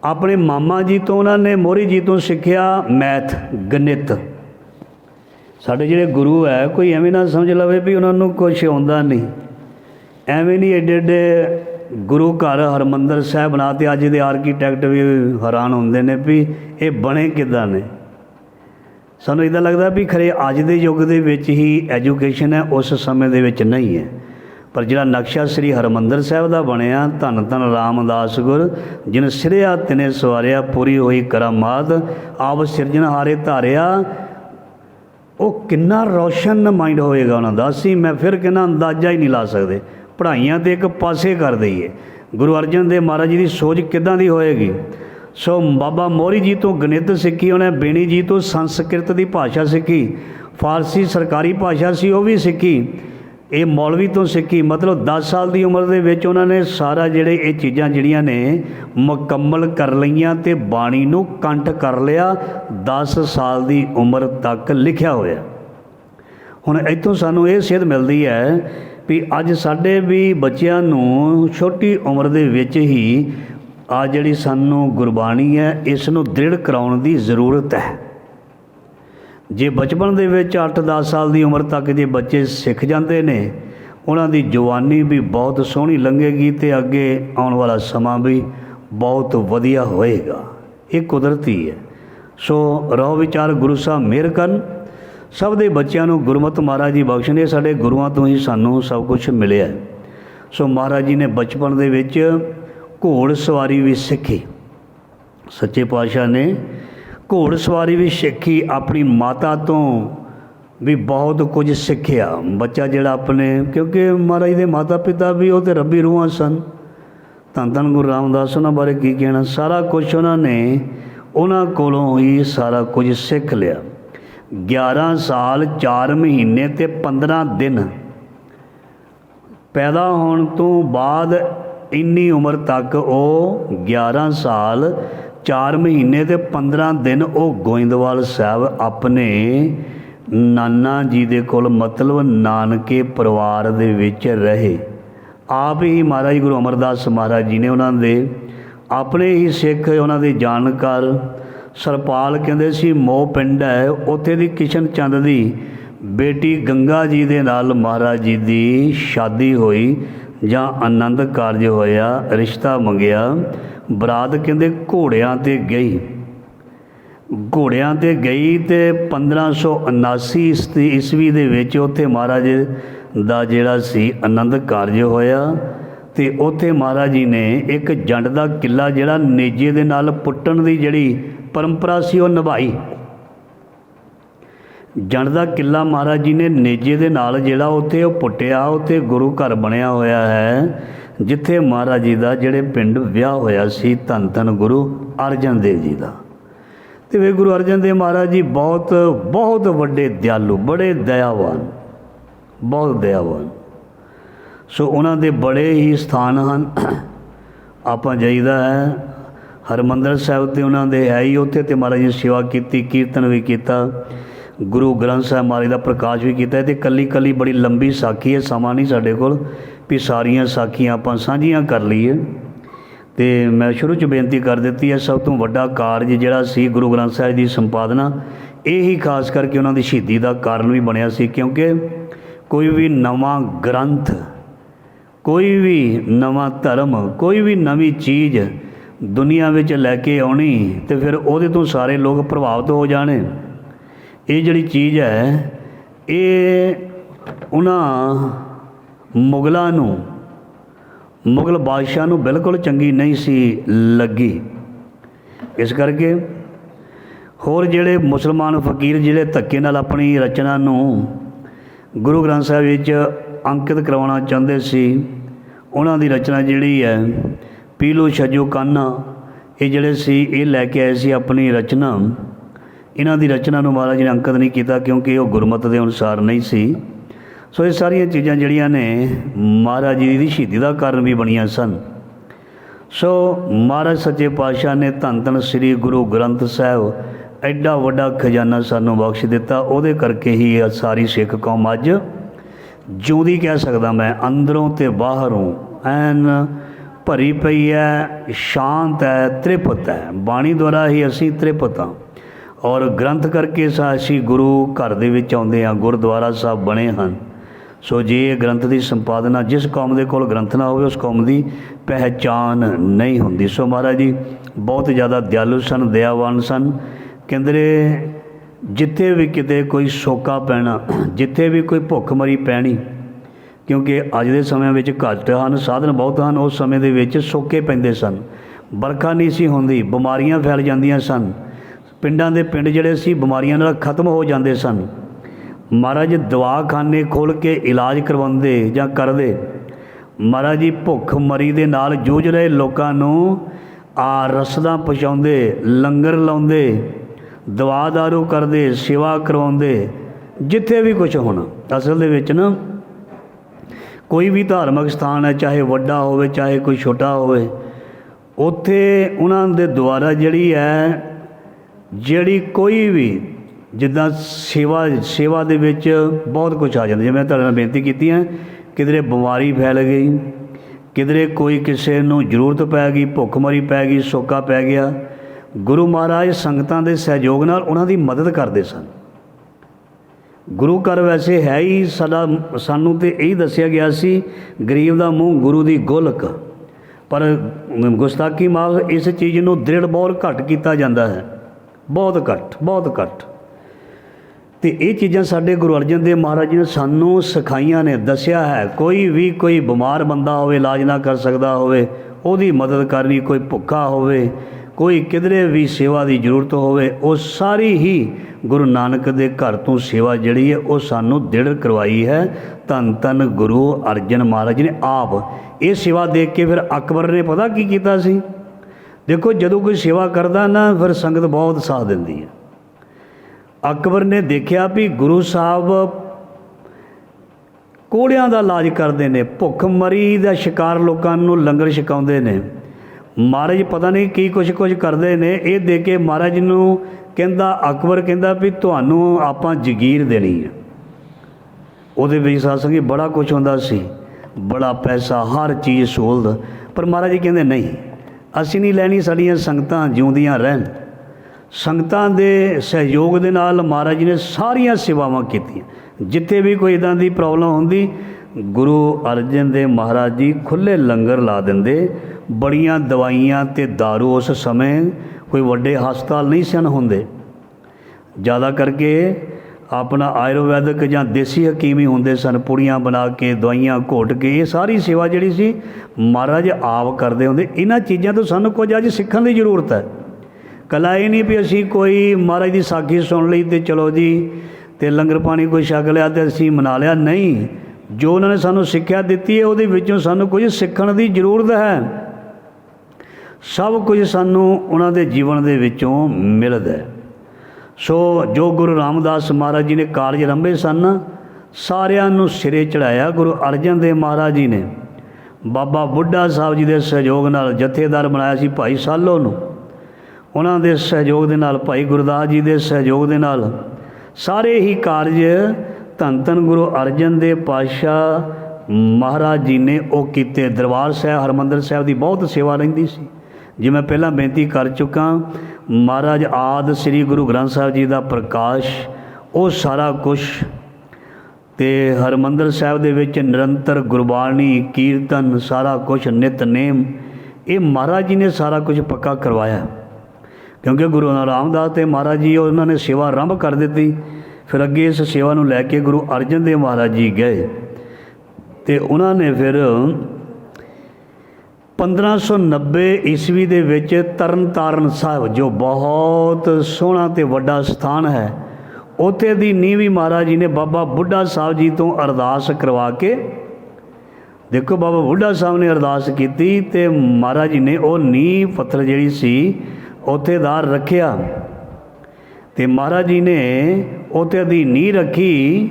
ਆਪਣੇ ਮਾਮਾ ਜੀ ਤੋਂ, ਉਹਨਾਂ ਨੇ ਮੋਰੀ ਜੀ ਤੋਂ ਸਿੱਖਿਆ ਮੈਥ, ਗਣਿਤ। ਸਾਡੇ ਜਿਹੜੇ ਗੁਰੂ ਹੈ, ਕੋਈ ਐਵੇਂ ਨਾ ਸਮਝ ਲਵੇ ਵੀ ਉਹਨਾਂ ਨੂੰ ਕੁਝ ਆਉਂਦਾ ਨਹੀਂ। ਐਵੇਂ ਨਹੀਂ ਏਡੇ ਏਡੇ ਗੁਰੂ ਘਰ ਹਰਮੰਦਰ ਸਾਹਿਬ ਬਣਾ ਤੇ ਅੱਜ ਦੇ ਆਰਕੀਟੈਕਟ ਵੀ ਹੈਰਾਨ ਹੁੰਦੇ ਨੇ ਵੀ ਇਹ ਬਣੇ ਕਿੱਦਾਂ ਨੇ। ਸਾਨੂੰ ਇਦਾਂ ਲੱਗਦਾ ਵੀ ਖਰੇ ਅੱਜ ਦੇ ਯੁੱਗ ਦੇ ਵਿੱਚ ਹੀ ਐਜੂਕੇਸ਼ਨ ਹੈ, ਉਸ ਸਮੇਂ ਦੇ ਵਿੱਚ ਨਹੀਂ ਹੈ। ਪਰ ਜਿਹੜਾ ਨਕਸ਼ਾ ਸ੍ਰੀ ਹਰਮੰਦਰ ਸਾਹਿਬ ਦਾ ਬਣਿਆ, ਧੰਨ ਧੰਨ ਰਾਮਦਾਸ ਗੁਰ, ਜਿਨ ਸਿਰਿਆ ਤਿਨੇ ਸਵਾਰਿਆ, ਪੂਰੀ ਹੋਈ ਕਰਾਮਾਤ, ਆਪ ਸਿਰਜਣਹਾਰੇ ਧਾਰਿਆ, ਉਹ ਕਿੰਨਾ ਰੌਸ਼ਨ ਮਾਈਂਡ ਹੋਏਗਾ ਉਹਨਾਂ ਦਾ। ਅਸੀਂ, ਮੈਂ ਫਿਰ ਕਿੰਨਾ ਅੰਦਾਜ਼ਾ ਹੀ ਨਹੀਂ ਲਾ ਸਕਦੇ। ਪੜ੍ਹਾਈਆਂ ਤੇ ਇੱਕ ਪਾਸੇ ਕਰ ਦਈਏ। ਗੁਰੂ ਅਰਜਨ ਦੇਵ ਮਹਾਰਾਜ ਜੀ ਦੀ ਸੋਚ ਕਿੱਦਾਂ ਦੀ ਹੋਏਗੀ? ਸੋ ਬਾਬਾ ਮੋਰੀ ਜੀ ਤੋਂ ਗਣਿਤ ਸਿੱਖੀ, ਉਹਨੇ ਬੇਣੀ ਜੀ ਤੋਂ ਸੰਸਕ੍ਰਿਤ ਦੀ ਭਾਸ਼ਾ ਸਿੱਖੀ, ਫਾਰਸੀ ਸਰਕਾਰੀ ਭਾਸ਼ਾ ਸੀ, ਉਹ ਵੀ ਸਿੱਖੀ। ਇਹ ਮੌਲਵੀ ਤੋਂ ਸਿੱਖੀ, ਮਤਲਬ 10 ਸਾਲ ਦੀ ਉਮਰ ਦੇ ਵਿੱਚ ਉਹਨਾਂ ਨੇ ਸਾਰਾ ਜਿਹੜੇ ਇਹ ਚੀਜ਼ਾਂ ਜਿਹੜੀਆਂ ਨੇ ਮੁਕੰਮਲ ਕਰ ਲਈਆਂ ਤੇ ਬਾਣੀ ਨੂੰ ਕੰਠ ਕਰ ਲਿਆ 10 ਸਾਲ ਦੀ ਉਮਰ ਤੱਕ ਲਿਖਿਆ ਹੋਇਆ। ਹੁਣ ਇੱਥੋਂ ਸਾਨੂੰ ਇਹ ਸੇਧ ਮਿਲਦੀ ਹੈ ਵੀ ਅੱਜ ਸਾਡੇ ਵੀ ਬੱਚਿਆਂ ਨੂੰ ਛੋਟੀ ਉਮਰ ਦੇ ਵਿੱਚ ਹੀ ਆ ਜਿਹੜੀ ਸਾਨੂੰ ਗੁਰਬਾਣੀ ਹੈ, ਇਸ ਨੂੰ ਦ੍ਰਿੜ ਕਰਾਉਣ ਦੀ ਜ਼ਰੂਰਤ ਹੈ। ਜੇ ਬਚਪਨ ਦੇ ਵਿੱਚ 8-10 ਸਾਲ ਦੀ ਉਮਰ ਤੱਕ ਜੇ ਬੱਚੇ ਸਿੱਖ ਜਾਂਦੇ ਨੇ, ਉਹਨਾਂ ਦੀ ਜਵਾਨੀ ਵੀ ਬਹੁਤ ਸੋਹਣੀ ਲੰਘੇਗੀ ਤੇ ਅੱਗੇ ਆਉਣ ਵਾਲਾ ਸਮਾਂ ਵੀ ਬਹੁਤ ਵਧੀਆ ਹੋਏਗਾ। ਇਹ ਕੁਦਰਤੀ ਹੈ। ਸੋ ਰਹੋ ਵਿਚਾਰ ਗੁਰੂ ਸਾਹਿਬ ਮਿਹਰ ਕਰਨ। ਸਭ ਦੇ ਬੱਚਿਆਂ ਨੂੰ ਗੁਰਮਤ ਮਹਾਰਾਜ ਜੀ ਬਖਸ਼ਣ ਇਹ ਸਾਡੇ ਗੁਰੂਆਂ ਤੋਂ ਹੀ ਸਾਨੂੰ ਸਭ ਕੁਝ ਮਿਲਿਆ। ਸੋ ਮਹਾਰਾਜ ਜੀ ਨੇ ਬਚਪਨ ਦੇ ਵਿੱਚ ਘੋੜ ਸਵਾਰੀ ਵੀ ਸਿੱਖੀ। ਸੱਚੇ ਪਾਤਸ਼ਾਹ ਨੇ ਘੋੜ ਸਵਾਰੀ ਵੀ ਸਿੱਖੀ, ਆਪਣੀ ਮਾਤਾ ਤੋਂ ਵੀ ਬਹੁਤ ਕੁਝ ਸਿੱਖਿਆ। ਬੱਚਾ ਜਿਹੜਾ ਆਪਣੇ, ਕਿਉਂਕਿ ਮਹਾਰਾਜ ਦੇ ਮਾਤਾ ਪਿਤਾ ਵੀ ਉਹ ਤੇ ਰੱਬੀ ਰੂਹਾਂ ਸਨ। ਧੰਨ ਧੰਨ ਗੁਰੂ ਰਾਮਦਾਸ ਉਹਨਾਂ ਬਾਰੇ ਕੀ ਕਹਿਣਾ? ਸਾਰਾ ਕੁਝ ਉਹਨਾਂ ਨੇ ਉਹਨਾਂ ਕੋਲੋਂ ਹੀ ਸਾਰਾ ਕੁਝ ਸਿੱਖ ਲਿਆ। 11 ਸਾਲ 4 ਮਹੀਨੇ ਤੇ 15 ਦਿਨ ਪੈਦਾ ਹੋਣ ਤੋਂ ਬਾਅਦ ਇੰਨੀ ਉਮਰ ਤੱਕ ਉਹ 11 ਸਾਲ 4 ਮਹੀਨੇ ਤੇ 15 ਦਿਨ ਉਹ ਗੋਇੰਦਵਾਲ ਸਾਹਿਬ ਆਪਣੇ ਨਾਨਾ ਜੀ ਦੇ ਕੋਲ ਮਤਲਬ ਨਾਨਕੇ ਪਰਿਵਾਰ ਦੇ ਵਿੱਚ ਰਹੇ। ਆਪ ਹੀ ਮਹਾਰਾਜ ਗੁਰੂ ਅਮਰਦਾਸ ਮਹਾਰਾਜ ਜੀ ਨੇ ਉਹਨਾਂ ਦੇ, ਆਪਣੇ ਹੀ ਸਿੱਖ ਉਹਨਾਂ ਦੇ ਜਾਣਕਾਰ ਸਰਪਾਲ ਕਹਿੰਦੇ ਸੀ, ਮੋਹ ਪਿੰਡ ਹੈ, ਉੱਥੇ ਦੀ ਕਿਸ਼ਨ ਚੰਦ ਦੀ ਬੇਟੀ ਗੰਗਾ ਜੀ ਦੇ ਨਾਲ ਮਹਾਰਾਜ ਜੀ ਦੀ ਸ਼ਾਦੀ ਹੋਈ ਜਾਂ ਆਨੰਦ ਕਾਰਜ ਹੋਇਆ, ਰਿਸ਼ਤਾ ਮੰਗਿਆ। ਬਰਾਤ ਕਹਿੰਦੇ ਘੋੜਿਆਂ ਤੇ ਗਈ। ਘੋੜਿਆਂ ਤੇ ਗਈ ਤੇ 1579 ਈਸਵੀ ਈਸਵੀ ਦੇ ਵਿੱਚ ਉੱਥੇ ਮਹਾਰਾਜ ਦਾ ਜਿਹੜਾ ਸੀ ਆਨੰਦ ਕਾਰਜ ਹੋਇਆ ਤੇ ਉੱਥੇ ਮਹਾਰਾਜ ਜੀ ਨੇ ਇੱਕ ਜੰਡ ਦਾ ਕਿਲਾ ਜਿਹੜਾ ਨੇਜੇ ਦੇ ਨਾਲ ਪੁੱਟਣ ਦੀ ਜਿਹੜੀ ਪਰੰਪਰਾ ਸੀ ਉਹ ਨਿਭਾਈ। ਜੰਡ ਦਾ ਕਿਲਾ ਮਹਾਰਾਜ ਜੀ ਨੇ ਨੇਜੇ ਦੇ ਨਾਲ ਜਿਹੜਾ ਉੱਥੇ ਉਹ ਪੁੱਟਿਆ, ਉੱਥੇ ਗੁਰੂ ਘਰ ਬਣਿਆ ਹੋਇਆ ਹੈ। ਜਿੱਥੇ ਮਹਾਰਾਜ ਜੀ ਦਾ ਜਿਹੜੇ ਪਿੰਡ ਵਿਆਹ ਹੋਇਆ ਸੀ, ਧੰਨ ਧੰਨ ਗੁਰੂ ਅਰਜਨ ਦੇਵ ਜੀ ਦਾ। ਤੇ ਵੇ ਗੁਰੂ ਅਰਜਨ ਦੇਵ ਮਹਾਰਾਜ ਜੀ ਬਹੁਤ ਬਹੁਤ ਵੱਡੇ ਦਿਆਲੂ, ਬੜੇ ਦਇਆਵਾਨ, ਬਹੁਤ ਦਇਆਵਾਨ। ਸੋ ਉਹਨਾਂ ਦੇ ਬੜੇ ਹੀ ਸਥਾਨ ਹਨ। ਆਪਾਂ ਜਾਈਦਾ ਹੈ, ਹਰਮੰਦਰ ਸਾਹਿਬ ਤੇ ਉਹਨਾਂ ਦੇ ਹੈ ਹੀ ਉੱਥੇ ਤੇ ਮਹਾਰਾਜ ਜੀ ਸੇਵਾ ਕੀਤੀ, ਕੀਰਤਨ ਵੀ ਕੀਤਾ। ਗੁਰੂ ਗ੍ਰੰਥ ਸਾਹਿਬ ਮਹਾਰਾਜ ਦਾ ਪ੍ਰਕਾਸ਼ ਵੀ ਕੀਤਾ। ਤੇ ਕੱਲੀ ਕੱਲੀ ਬੜੀ ਲੰਬੀ ਸਾਖੀ ਹੈ, ਸਮਾਂ ਨਹੀਂ ਸਾਡੇ ਕੋਲ। ਵੀ ਸਾਰੀਆਂ ਸਾਖੀਆਂ ਆਪਾਂ ਸਾਂਝੀਆਂ ਕਰ ਲਈਏ। ਤੇ ਮੈਂ ਸ਼ੁਰੂ ਚ ਬੇਨਤੀ ਕਰ ਦਿੱਤੀ ਹੈ, ਸਭ ਤੋਂ ਵੱਡਾ ਕਾਰਜ ਜਿਹੜਾ ਸੀ ਗੁਰੂ ਗ੍ਰੰਥ ਸਾਹਿਬ ਦੀ ਸੰਪਾਦਨਾ, ਇਹ ਹੀ ਖਾਸ ਕਰਕੇ ਉਹਨਾਂ ਦੀ ਸ਼ਹੀਦੀ ਦਾ ਕਾਰਨ ਵੀ ਬਣਿਆ ਸੀ, ਕਿਉਂਕਿ ਕੋਈ ਵੀ ਨਵਾਂ ਗ੍ਰੰਥ, ਕੋਈ ਵੀ ਨਵਾਂ ਧਰਮ, ਕੋਈ ਵੀ ਨਵੀਂ ਚੀਜ਼ ਦੁਨੀਆ ਵਿੱਚ ਲੈ ਕੇ ਆਉਣੀ ਤੇ ਫਿਰ ਉਹਦੇ ਤੋਂ ਸਾਰੇ ਲੋਕ ਪ੍ਰਭਾਵਿਤ ਹੋ ਜਾਣੇ। ਇਹ ਜਿਹੜੀ ਚੀਜ਼ ਹੈ, ਇਹ ਉਹਨਾਂ ਮੁਗਲਾਂ ਨੂੰ, ਮੁਗਲ ਬਾਦਸ਼ਾਹ ਨੂੰ ਬਿਲਕੁਲ ਚੰਗੀ ਨਹੀਂ ਸੀ ਲੱਗੀ। ਇਸ ਕਰਕੇ ਹੋਰ ਜਿਹੜੇ ਮੁਸਲਮਾਨ ਫਕੀਰ ਜਿਹੜੇ ਧੱਕੇ ਨਾਲ ਆਪਣੀ ਰਚਨਾ ਨੂੰ ਗੁਰੂ ਗ੍ਰੰਥ ਸਾਹਿਬ ਵਿੱਚ ਅੰਕਿਤ ਕਰਵਾਉਣਾ ਚਾਹੁੰਦੇ ਸੀ, ਉਹਨਾਂ ਦੀ ਰਚਨਾ ਜਿਹੜੀ ਹੈ, ਪੀਲੋ ਛਜੂ ਕਾਨਾ, ਇਹ ਜਿਹੜੇ ਸੀ, ਇਹ ਲੈ ਕੇ ਆਏ ਸੀ ਆਪਣੀ ਰਚਨਾ। ਇਹਨਾਂ ਦੀ ਰਚਨਾ ਨੂੰ ਮਹਾਰਾਜ ਨੇ ਅੰਕਿਤ ਨਹੀਂ ਕੀਤਾ ਕਿਉਂਕਿ ਉਹ ਗੁਰਮਤ ਦੇ ਅਨੁਸਾਰ ਨਹੀਂ ਸੀ। ਸੋ ਇਹ ਸਾਰੀਆਂ ਚੀਜ਼ਾਂ ਜਿਹੜੀਆਂ ਨੇ ਮਹਾਰਾਜ ਜੀ ਦੀ ਸ਼ਹੀਦੀ ਦਾ ਕਾਰਨ ਵੀ ਬਣੀਆਂ ਸਨ। ਸੋ ਮਹਾਰਾਜ ਸੱਚੇ ਪਾਤਸ਼ਾਹ ਨੇ ਧੰਨ ਧੰਨ ਸ੍ਰੀ ਗੁਰੂ ਗ੍ਰੰਥ ਸਾਹਿਬ ਐਡਾ ਵੱਡਾ ਖਜ਼ਾਨਾ ਸਾਨੂੰ ਬਖਸ਼ ਦਿੱਤਾ। ਉਹਦੇ ਕਰਕੇ ਹੀ ਇਹ ਸਾਰੀ ਸਿੱਖ ਕੌਮ ਅੱਜ ਜਿਉਂਦੀ ਕਹਿ ਸਕਦਾ ਮੈਂ, ਅੰਦਰੋਂ ਤੇ ਬਾਹਰੋਂ ਐਨ ਭਰੀ ਪਈ ਹੈ ਸ਼ਾਂਤ ਹੈ ਤ੍ਰਿਪਤ ਹੈ ਬਾਣੀ ਦੁਆਰਾ ਹੀ ਅਸੀਂ ਤ੍ਰਿਪਤ ਹਾਂ ਔਰ ਗ੍ਰੰਥ ਕਰਕੇ ਸਾ ਅਸੀਂ ਗੁਰੂ ਘਰ ਦੇ ਵਿੱਚ ਆਉਂਦੇ ਹਾਂ ਗੁਰਦੁਆਰਾ ਸਾਹਿਬ ਬਣੇ ਹਨ। ਸੋ ਜੇ ਇਹ ਗ੍ਰੰਥ ਦੀ ਸੰਪਾਦਨਾ, ਜਿਸ ਕੌਮ ਦੇ ਕੋਲ ਗ੍ਰੰਥ ਨਾ ਹੋਵੇ, ਉਸ ਕੌਮ ਦੀ ਪਹਿਚਾਨ ਨਹੀਂ ਹੁੰਦੀ। ਸੋ ਮਹਾਰਾਜ ਜੀ, ਬਹੁਤ ਜ਼ਿਆਦਾ ਦਿਆਲੂ ਸਨ, ਦਇਆਵਾਨ ਸਨ। ਕਹਿੰਦੇ ਜਿੱਥੇ ਵੀ ਕਿਤੇ ਕੋਈ ਸੋਕਾ ਪੈਣਾ, ਜਿੱਥੇ ਵੀ ਕੋਈ ਭੁੱਖ ਮਰੀ ਪੈਣੀ, ਕਿਉਂਕਿ ਅੱਜ ਦੇ ਸਮੇਂ ਵਿੱਚ ਘੱਟ ਹਨ, ਸਾਧਨ ਬਹੁਤ ਹਨ, ਉਸ ਸਮੇਂ ਦੇ ਵਿੱਚ ਸੋਕੇ ਪੈਂਦੇ ਸਨ। ਵਰਖਾ ਨਹੀਂ ਸੀ ਹੁੰਦੀ, ਬਿਮਾਰੀਆਂ ਫੈਲ ਜਾਂਦੀਆਂ ਸਨ। ਪਿੰਡਾਂ ਦੇ ਪਿੰਡ ਜਿਹੜੇ ਸੀ, ਬਿਮਾਰੀਆਂ ਨਾਲ ਖਤਮ ਹੋ ਜਾਂਦੇ ਸਨ। ਮਹਾਰਾਜ ਦਵਾਖਾਨੇ ਖੋਲ ਕੇ ਇਲਾਜ ਕਰਵਾਉਂਦੇ ਜਾਂ ਕਰਦੇ। ਮਹਾਰਾਜ ਜੀ ਭੁੱਖ ਮਰੀ ਦੇ ਨਾਲ ਜੂਝ ਰਹੇ ਲੋਕਾਂ ਨੂੰ ਆ ਰਸਦਾਂ ਪਹੁੰਚਾਉਂਦੇ, ਲੰਗਰ ਲਾਉਂਦੇ, ਦਵਾ ਦਾਰੂ ਕਰਦੇ, ਸੇਵਾ ਕਰਵਾਉਂਦੇ, ਜਿੱਥੇ ਵੀ ਕੁਝ ਹੋਣਾ। ਅਸਲ ਦੇ ਵਿੱਚ ਨਾ ਕੋਈ ਵੀ ਧਾਰਮਿਕ ਸਥਾਨ ਹੈ, ਚਾਹੇ ਵੱਡਾ ਹੋਵੇ, ਚਾਹੇ ਕੋਈ ਛੋਟਾ ਹੋਵੇ, ਉੱਥੇ ਉਹਨਾਂ ਦੇ ਦੁਆਰਾ ਜਿਹੜੀ ਹੈ, ਜਿਹੜੀ ਕੋਈ ਵੀ ਜਿੱਦਾਂ ਸੇਵਾ ਸੇਵਾ ਦੇ ਵਿੱਚ ਬਹੁਤ ਕੁਝ ਆ ਜਾਂਦਾ। ਜਿਵੇਂ ਮੈਂ ਤੁਹਾਡੇ ਨਾਲ ਬੇਨਤੀ ਕੀਤੀ ਹੈ, ਕਿਧਰੇ ਬਿਮਾਰੀ ਫੈਲ ਗਈ, ਕਿਧਰੇ ਕੋਈ ਕਿਸੇ ਨੂੰ ਜ਼ਰੂਰਤ ਪੈ ਗਈ, ਭੁੱਖਮਰੀ ਪੈ ਗਈ, ਸੋਕਾ ਪੈ ਗਿਆ, ਗੁਰੂ ਮਹਾਰਾਜ ਸੰਗਤਾਂ ਦੇ ਸਹਿਯੋਗ ਨਾਲ ਉਹਨਾਂ ਦੀ ਮਦਦ ਕਰਦੇ ਸਨ। ਗੁਰੂ ਘਰ ਵੈਸੇ ਹੈ ਹੀ, ਸਾਡਾ, ਸਾਨੂੰ ਤੇ ਇਹੀ ਦੱਸਿਆ ਗਿਆ ਸੀ, ਗਰੀਬ ਦਾ ਮੂੰਹ ਗੁਰੂ ਦੀ ਗੋਲਕ। ਪਰ ਗੁਸਤਾਖੀ ਮਾਫ ਇਸ ਚੀਜ਼ ਨੂੰ ਦ੍ਰਿੜ ਬਹੁਤ ਘੱਟ ਕੀਤਾ ਜਾਂਦਾ ਹੈ। ਬਹੁਤ ਘੱਟ ਬਹੁਤ ਘੱਟ। ਤੇ ਇਹ ਚੀਜ਼ਾਂ ਸਾਡੇ ਗੁਰੂ ਅਰਜਨ ਦੇਵ ਮਹਾਰਾਜ ਜੀ ਨੇ ਸਾਨੂੰ ਸਿਖਾਈਆਂ ਨੇ, ਦੱਸਿਆ ਹੈ। ਕੋਈ ਵੀ ਕੋਈ ਬਿਮਾਰ ਬੰਦਾ ਹੋਵੇ, ਇਲਾਜ ਨਾ ਕਰ ਸਕਦਾ ਹੋਵੇ, ਉਹਦੀ ਮਦਦ ਕਰਨੀ, ਕੋਈ ਭੁੱਖਾ ਹੋਵੇ, ਕੋਈ ਕਿਧਰੇ ਵੀ ਸੇਵਾ ਦੀ ਜ਼ਰੂਰਤ ਹੋਵੇ, ਉਹ ਸਾਰੀ ਹੀ ਗੁਰੂ ਨਾਨਕ ਦੇ ਘਰ ਤੋਂ ਸੇਵਾ ਜਿਹੜੀ ਹੈ, ਉਹ ਸਾਨੂੰ ਦ੍ਰਿੜ ਕਰਵਾਈ ਹੈ। ਧੰਨ ਧੰਨ ਗੁਰੂ ਅਰਜਨ ਮਹਾਰਾਜ ਨੇ ਆਪ ਇਹ ਸੇਵਾ ਦੇਖ ਕੇ ਫਿਰ ਅਕਬਰ ਨੇ ਪਤਾ ਕੀ ਕੀਤਾ ਸੀ? ਦੇਖੋ, ਜਦੋਂ ਕੋਈ ਸੇਵਾ ਕਰਦਾ ਨਾ, ਫਿਰ ਸੰਗਤ ਬਹੁਤ ਸਾਥ ਦਿੰਦੀ ਹੈ। ਅਕਬਰ ਨੇ ਦੇਖਿਆ ਵੀ ਗੁਰੂ ਸਾਹਿਬ ਕੋੜਿਆਂ ਦਾ ਇਲਾਜ ਕਰਦੇ ਨੇ, ਭੁੱਖ ਮਰੀ ਦਾ ਸ਼ਿਕਾਰ ਲੋਕਾਂ ਨੂੰ ਲੰਗਰ ਛਕਾਉਂਦੇ ਨੇ। ਮਹਾਰਾਜ ਪਤਾ ਨਹੀਂ ਕੀ ਕੁਝ ਕੁਝ ਕਰਦੇ ਨੇ, ਇਹ ਦੇ ਕੇ ਮਹਾਰਾਜ ਨੂੰ ਕਹਿੰਦਾ, ਅਕਬਰ ਕਹਿੰਦਾ ਵੀ ਤੁਹਾਨੂੰ ਆਪਾਂ ਜਗੀਰ ਦੇਣੀ ਹੈ। ਉਹਦੇ ਵਿੱਚ ਸਾਸੰਗੀ ਬੜਾ ਕੁਝ ਹੁੰਦਾ ਸੀ, ਬੜਾ ਪੈਸਾ, ਹਰ ਚੀਜ਼ ਸਹੂਲਤ। ਪਰ ਮਹਾਰਾਜ ਕਹਿੰਦੇ, ਨਹੀਂ, ਅਸੀਂ ਨਹੀਂ ਲੈਣੀ ਸਾਡੀਆਂ ਸੰਗਤਾਂ ਜਿਉਂਦੀਆਂ ਰਹਿਣ। ਸੰਗਤਾਂ ਦੇ ਸਹਿਯੋਗ ਦੇ ਨਾਲ ਮਹਾਰਾਜ ਜੀ ਨੇ ਸਾਰੀਆਂ ਸੇਵਾਵਾਂ ਕੀਤੀਆਂ। ਜਿੱਥੇ ਵੀ ਕੋਈ ਇਦਾਂ ਦੀ ਪ੍ਰੋਬਲਮ ਹੁੰਦੀ, ਗੁਰੂ ਅਰਜਨ ਦੇਵ ਮਹਾਰਾਜ ਜੀ ਖੁੱਲੇ ਲੰਗਰ ਲਾ ਦਿੰਦੇ, ਬੜੀਆਂ ਦਵਾਈਆਂ ਤੇ दारू ਉਸ ਸਮੇਂ ਕੋਈ ਵੱਡੇ ਹਸਪਤਾਲ ਨਹੀਂ ਸਨ ਹੁੰਦੇ। ਜ਼ਿਆਦਾ ਕਰਕੇ ਆਪਣਾ ਆਯੁਰਵੈਦਿਕ ਜਾਂ ਦੇਸੀ ਹਕੀਮ ਹੀ ਹੁੰਦੇ ਸਨ, ਪੁੜੀਆਂ ਬਣਾ ਕੇ, ਦਵਾਈਆਂ ਘੋਟ ਕੇ, ਇਹ ਸਾਰੀ ਸੇਵਾ ਜਿਹੜੀ ਸੀ, ਮਹਾਰਾਜ ਆਪ ਕਰਦੇ ਹੁੰਦੇ। ਇਹਨਾਂ ਚੀਜ਼ਾਂ ਤੋਂ ਸਾਨੂੰ ਕੁਝ ਅੱਜ ਸਿੱਖਣ ਦੀ ਜ਼ਰੂਰਤ ਹੈ। ਕਲਾ ਇਹ ਨਹੀਂ ਵੀ ਅਸੀਂ ਕੋਈ ਮਹਾਰਾਜ ਦੀ ਸਾਖੀ ਸੁਣ ਲਈ ਤੇ ਚਲੋ ਜੀ, ਤੇ ਲੰਗਰ ਪਾਣੀ ਕੋਈ ਛਕ ਲਿਆ ਤੇ ਅਸੀਂ ਮਨਾ ਲਿਆ। ਨਹੀਂ, ਜੋ ਉਹਨਾਂ ਨੇ ਸਾਨੂੰ ਸਿੱਖਿਆ ਦਿੱਤੀ ਹੈ, ਉਹਦੇ ਵਿੱਚੋਂ ਸਾਨੂੰ ਕੁਝ ਸਿੱਖਣ ਦੀ ਜ਼ਰੂਰਤ ਹੈ। ਸਭ ਕੁਝ ਸਾਨੂੰ ਉਹਨਾਂ ਦੇ ਜੀਵਨ ਦੇ ਵਿੱਚੋਂ ਮਿਲਦਾ ਹੈ। ਸੋ ਜੋ ਗੁਰੂ ਰਾਮਦਾਸ ਮਹਾਰਾਜ ਜੀ ਨੇ ਕਾਰਜ ਰੰਭੇ ਸਨ, ਸਾਰਿਆਂ ਨੂੰ ਸਿਰੇ ਚੜਾਇਆ ਗੁਰੂ ਅਰਜਨ ਦੇਵ ਮਹਾਰਾਜ ਜੀ ਨੇ। ਬਾਬਾ ਬੁੱਢਾ ਸਾਹਿਬ ਜੀ ਦੇ ਸਹਿਯੋਗ ਨਾਲ ਜਥੇਦਾਰ ਬਣਾਇਆ ਸੀ ਭਾਈ ਸਾਲੋ ਨੂੰ। ਉਹਨਾਂ ਦੇ ਸਹਿਯੋਗ ਦੇ ਨਾਲ, ਭਾਈ ਗੁਰਦਾਸ ਜੀ ਦੇ ਸਹਿਯੋਗ ਦੇ ਨਾਲ ਸਾਰੇ ਹੀ ਕਾਰਜ ਧੰਨ ਧੰਨ ਗੁਰੂ ਅਰਜਨ ਦੇ ਪਾਤਸ਼ਾਹ ਮਹਾਰਾਜ ਜੀ ਨੇ ਉਹ ਕੀਤੇ। ਦਰਬਾਰ ਸਾਹਿਬ, ਹਰਮੰਦਰ ਸਾਹਿਬ ਦੀ ਬਹੁਤ ਸੇਵਾ ਰਹਿੰਦੀ ਸੀ। ਜਿਵੇਂ ਪਹਿਲਾਂ ਬੇਨਤੀ ਕਰ ਚੁੱਕਾ, ਮਹਾਰਾਜ ਆਦ ਸ੍ਰੀ ਗੁਰੂ ਗ੍ਰੰਥ ਸਾਹਿਬ ਜੀ ਦਾ ਪ੍ਰਕਾਸ਼, ਉਹ ਸਾਰਾ ਕੁਝ ਤੇ ਹਰਮੰਦਰ ਸਾਹਿਬ ਦੇ ਵਿੱਚ ਨਿਰੰਤਰ ਗੁਰਬਾਣੀ, ਕੀਰਤਨ, ਸਾਰਾ ਕੁਝ ਨਿਤਨੇਮ ਇਹ ਮਹਾਰਾਜ ਜੀ ਨੇ ਸਾਰਾ ਕੁਝ ਪੱਕਾ ਕਰਵਾਇਆ। ਕਿਉਂਕਿ ਗੁਰੂ ਰਾਮਦਾਸ ਤੇ ਮਹਾਰਾਜ ਜੀ ਉਹਨਾਂ ਨੇ ਸੇਵਾ ਆਰੰਭ ਕਰ ਦਿੱਤੀ। ਫਿਰ ਅੱਗੇ ਇਸ ਸੇਵਾ ਨੂੰ ਲੈ ਕੇ ਗੁਰੂ ਅਰਜਨ ਦੇਵ ਮਹਾਰਾਜ ਜੀ ਗਏ। ਤੇ ਉਹਨਾਂ ਨੇ ਫਿਰ 1590 ਈਸਵੀ ਦੇ ਵਿੱਚ ਤਰਨਤਾਰਨ ਸਾਹਿਬ, ਜੋ ਬਹੁਤ ਸੋਹਣਾ ਤੇ ਵੱਡਾ ਸਥਾਨ ਹੈ, ਉੱਥੇ ਦੀ ਨੀਂਹ ਵੀ ਮਹਾਰਾਜ ਜੀ ਨੇ ਬਾਬਾ ਬੁੱਢਾ ਸਾਹਿਬ ਜੀ ਤੋਂ ਅਰਦਾਸ ਕਰਵਾ ਕੇ, ਦੇਖੋ ਬਾਬਾ ਬੁੱਢਾ ਸਾਹਿਬ ਨੇ ਅਰਦਾਸ ਕੀਤੀ ਤੇ ਮਹਾਰਾਜ ਜੀ ਨੇ ਉਹ ਨੀਂਹ ਪੱਥਰ ਜਿਹੜੀ ਸੀ ਉੱਥੇ ਰੱਖਿਆ। ਤੇ ਮਹਾਰਾਜ ਜੀ ਨੇ ਉੱਥੇ ਦੀ ਨੀਂਹ ਰੱਖੀ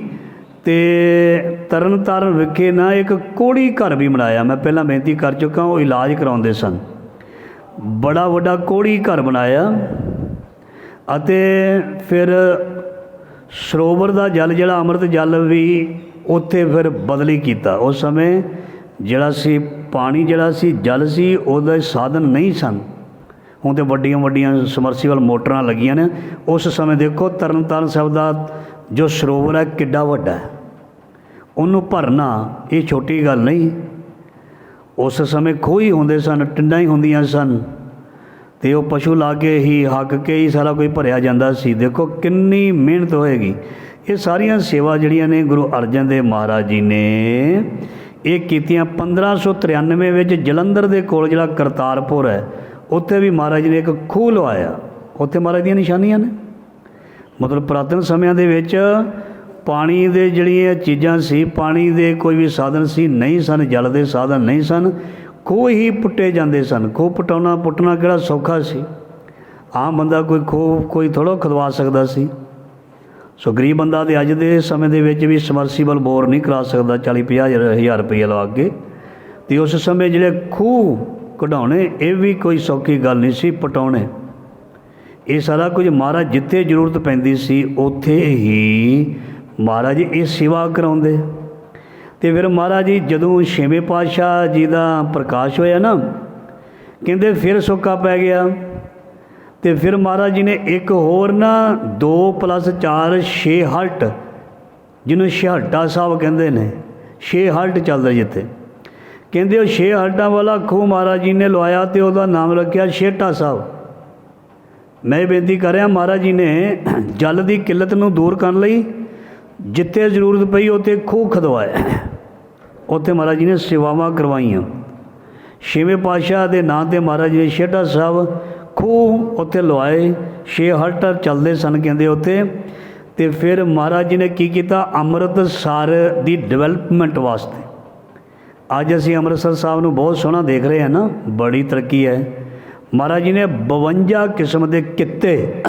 ਤੇ ਤਰਨ ਤਾਰਨ ਵਿਖੇ ਨਾ ਇੱਕ ਕੋੜੀ ਘਰ ਵੀ ਬਣਾਇਆ। ਮੈਂ ਪਹਿਲਾਂ ਬੇਨਤੀ ਕਰ ਚੁੱਕਾ, ਉਹ ਇਲਾਜ ਕਰਾਉਂਦੇ ਸਨ। ਬੜਾ ਵੱਡਾ ਕੋੜੀ ਘਰ ਬਣਾਇਆ ਅਤੇ ਫਿਰ ਸਰੋਵਰ ਦਾ ਜਲ, ਜਿਹੜਾ ਅੰਮ੍ਰਿਤ ਜਲ ਵੀ ਉੱਥੇ ਫਿਰ ਬਦਲੀ ਕੀਤਾ। ਉਸ ਸਮੇਂ ਜਿਹੜਾ ਸੀ ਪਾਣੀ, ਜਿਹੜਾ ਸੀ ਜਲ ਸੀ, ਉਹਦੇ ਸਾਧਨ ਨਹੀਂ ਸਨ। ਹੁਣ ਤੇ ਵੱਡੀਆਂ ਵੱਡੀਆਂ ਸਮਰਸੀਬਲ ਮੋਟਰਾਂ ਲੱਗੀਆਂ ਨੇ। ਉਸ ਸਮੇਂ ਦੇਖੋ ਤਰਨਤਾਰਨ ਸਾਹਿਬ ਦਾ ਜੋ ਸਰੋਵਰ ਹੈ, ਕਿੱਡਾ ਵੱਡਾ ਹੈ। ਉਹਨੂੰ ਭਰਨਾ ਇਹ ਛੋਟੀ ਗੱਲ ਨਹੀਂ। ਉਸ ਸਮੇਂ ਖੂਹ ਹੁੰਦੇ ਸਨ, ਟਿੰਡਾਂ ਹੀ ਹੁੰਦੀਆਂ ਸਨ। ਤੇ ਉਹ ਪਸ਼ੂ ਲਾ ਕੇ ਹੀ ਹੱਕ ਕੇ ਹੀ ਸਾਰਾ ਕੋਈ ਭਰਿਆ ਜਾਂਦਾ ਸੀ। ਦੇਖੋ ਕਿੰਨੀ ਮਿਹਨਤ ਹੋਏਗੀ। ਇਹ ਸਾਰੀਆਂ ਸੇਵਾ ਜਿਹੜੀਆਂ ਨੇ ਗੁਰੂ ਅਰਜਨ ਦੇਵ ਮਹਾਰਾਜ ਜੀ ਨੇ, ਇਹ ਕੀਤੀਆਂ। 1593 ਵਿੱਚ ਜਲੰਧਰ ਦੇ ਕੋਲ ਜਿਹੜਾ ਕਰਤਾਰਪੁਰ ਹੈ ਉੱਥੇ ਵੀ ਮਹਾਰਾਜ ਨੇ ਇੱਕ ਖੂਹ ਲਵਾਇਆ। ਉੱਥੇ ਮਹਾਰਾਜ ਦੀਆਂ ਨਿਸ਼ਾਨੀਆਂ ਨੇ। ਮਤਲਬ ਪੁਰਾਤਨ ਸਮਿਆਂ ਦੇ ਵਿੱਚ ਪਾਣੀ ਦੇ ਜਿਹੜੀਆਂ ਚੀਜ਼ਾਂ ਸੀ, ਪਾਣੀ ਦੇ ਕੋਈ ਵੀ ਸਾਧਨ ਸੀ, ਨਹੀਂ ਸਨ, ਜਲ ਦੇ ਸਾਧਨ ਨਹੀਂ ਸਨ। ਖੂਹ ਹੀ ਪੁੱਟੇ ਜਾਂਦੇ ਸਨ। ਖੂਹ ਪਟਾਉਣਾ, ਪੁੱਟਣਾ ਕਿਹੜਾ ਸੌਖਾ ਸੀ? ਆਮ ਬੰਦਾ ਕੋਈ ਖੂਹ ਕੋਈ ਥੋੜ੍ਹਾ ਖਦਵਾ ਸਕਦਾ ਸੀ। ਸੋ ਗਰੀਬ ਬੰਦਾ ਤੇ ਅੱਜ ਦੇ ਸਮੇਂ ਦੇ ਵਿੱਚ ਵੀ ਸਮਰਸੀਬਲ ਬੋਰ ਨਹੀਂ ਕਰਾ ਸਕਦਾ 40 50 ਹਜ਼ਾਰ ਰੁਪਏ ਲਵਾ ਕੇ। ਤੇ ਉਸ ਸਮੇਂ ਜਿਹੜੇ ਖੂਹ ਕਢਾਉਣੇ, ਇਹ ਵੀ ਕੋਈ ਸੌਖੀ ਗੱਲ ਨਹੀਂ ਸੀ ਪਟਾਉਣੇ। ਇਹ ਸਾਰਾ ਕੁਝ ਮਹਾਰਾਜ ਜਿੱਥੇ ਜ਼ਰੂਰਤ ਪੈਂਦੀ ਸੀ, ਉੱਥੇ ਹੀ ਮਹਾਰਾਜ ਇਹ ਸੇਵਾ ਕਰਾਉਂਦੇ। ਤੇ ਫਿਰ ਮਹਾਰਾਜ ਜੀ ਜਦੋਂ ਛੇਵੇਂ ਪਾਤਸ਼ਾਹ ਜੀ ਦਾ ਪ੍ਰਕਾਸ਼ ਹੋਇਆ ਨਾ, ਕਹਿੰਦੇ ਫਿਰ ਸੁੱਕਾ ਪੈ ਗਿਆ। ਤੇ ਫਿਰ ਮਹਾਰਾਜ ਜੀ ਨੇ ਇੱਕ ਹੋਰ ਨਾ 2 4 6 ਹਲਟ, ਜਿਹਨੂੰ ਛਿਹਾਟਾ ਸਾਹਿਬ ਕਹਿੰਦੇ ਨੇ 6 ਹਲਟ ਚੱਲਦਾ ਜਿੱਥੇ। ਕਹਿੰਦੇ ਉਹ 6 ਹਲਟਾਂ ਵਾਲਾ ਖੂਹ ਮਹਾਰਾਜ ਜੀ ਨੇ ਲਵਾਇਆ ਤੇ ਉਹਦਾ ਨਾਮ ਰੱਖਿਆ ਛੇਟਾ ਸਾਹਿਬ। ਮੈਂ ਇਹ ਬੇਨਤੀ ਕਰ ਰਿਹਾ ਮਹਾਰਾਜ ਜੀ ਨੇ ਜਲ ਦੀ ਕਿੱਲਤ ਨੂੰ ਦੂਰ ਕਰਨ ਲਈ ਜਿੱਥੇ ਜ਼ਰੂਰਤ ਪਈ ਉੱਥੇ ਖੂਹ ਖਦਵਾਇਆ। ਉੱਥੇ ਮਹਾਰਾਜ ਜੀ ਨੇ ਸੇਵਾਵਾਂ ਕਰਵਾਈਆਂ। ਛੇਵੇਂ ਪਾਤਸ਼ਾਹ ਦੇ ਨਾਂ ਤੇ ਮਹਾਰਾਜ ਜੀ ਨੇ ਛੇਟਾ ਸਾਹਿਬ ਖੂਹ ਉੱਥੇ ਲਵਾਏ ਛੇ ਹਲਟਰ ਚੱਲਦੇ ਸਨ ਕਹਿੰਦੇ ਉੱਥੇ। ਤੇ ਫਿਰ ਮਹਾਰਾਜ ਜੀ ਨੇ ਕੀ ਕੀਤਾ? ਅੰਮ੍ਰਿਤਸਰ ਦੀ ਡਿਵੈਲਪਮੈਂਟ ਵਾਸਤੇ ਅੱਜ ਅਸੀਂ ਅੰਮ੍ਰਿਤਸਰ ਸਾਹਿਬ ਨੂੰ ਬਹੁਤ ਸੋਹਣਾ ਦੇਖ ਰਹੇ ਹਾਂ ਨਾ, ਬੜੀ ਤਰੱਕੀ ਹੈ। ਮਹਾਰਾਜ ਜੀ ਨੇ 52 ਕਿਸਮ ਦੇ ਕਿੱਤੇ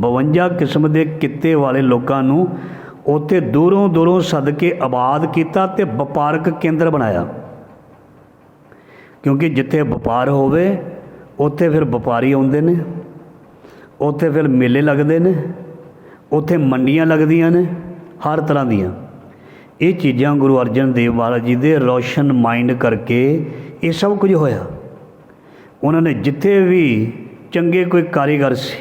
52 ਕਿਸਮ ਦੇ ਕਿੱਤੇ ਵਾਲੇ ਲੋਕਾਂ ਨੂੰ ਉੱਥੇ ਦੂਰੋਂ ਦੂਰੋਂ ਸੱਦ ਕੇ ਆਬਾਦ ਕੀਤਾ ਤੇ ਵਪਾਰਕ ਕੇਂਦਰ ਬਣਾਇਆ। ਕਿਉਂਕਿ ਜਿੱਥੇ ਵਪਾਰ ਹੋਵੇ, ਉੱਥੇ ਫਿਰ ਵਪਾਰੀ ਆਉਂਦੇ ਨੇ, ਉੱਥੇ ਫਿਰ ਮੇਲੇ ਲੱਗਦੇ ਨੇ, ਉੱਥੇ ਮੰਡੀਆਂ ਲੱਗਦੀਆਂ ਨੇ, ਹਰ ਤਰ੍ਹਾਂ ਦੀਆਂ। ਇਹ ਚੀਜ਼ਾਂ ਗੁਰੂ ਅਰਜਨ ਦੇਵ ਮਹਾਰਾਜ ਜੀ ਦੇ ਰੋਸ਼ਨ ਮਾਈਂਡ ਕਰਕੇ ਇਹ ਸਭ ਕੁਝ ਹੋਇਆ। ਉਹਨਾਂ ਨੇ ਜਿੱਥੇ ਵੀ ਚੰਗੇ ਕੋਈ ਕਾਰੀਗਰ ਸੀ,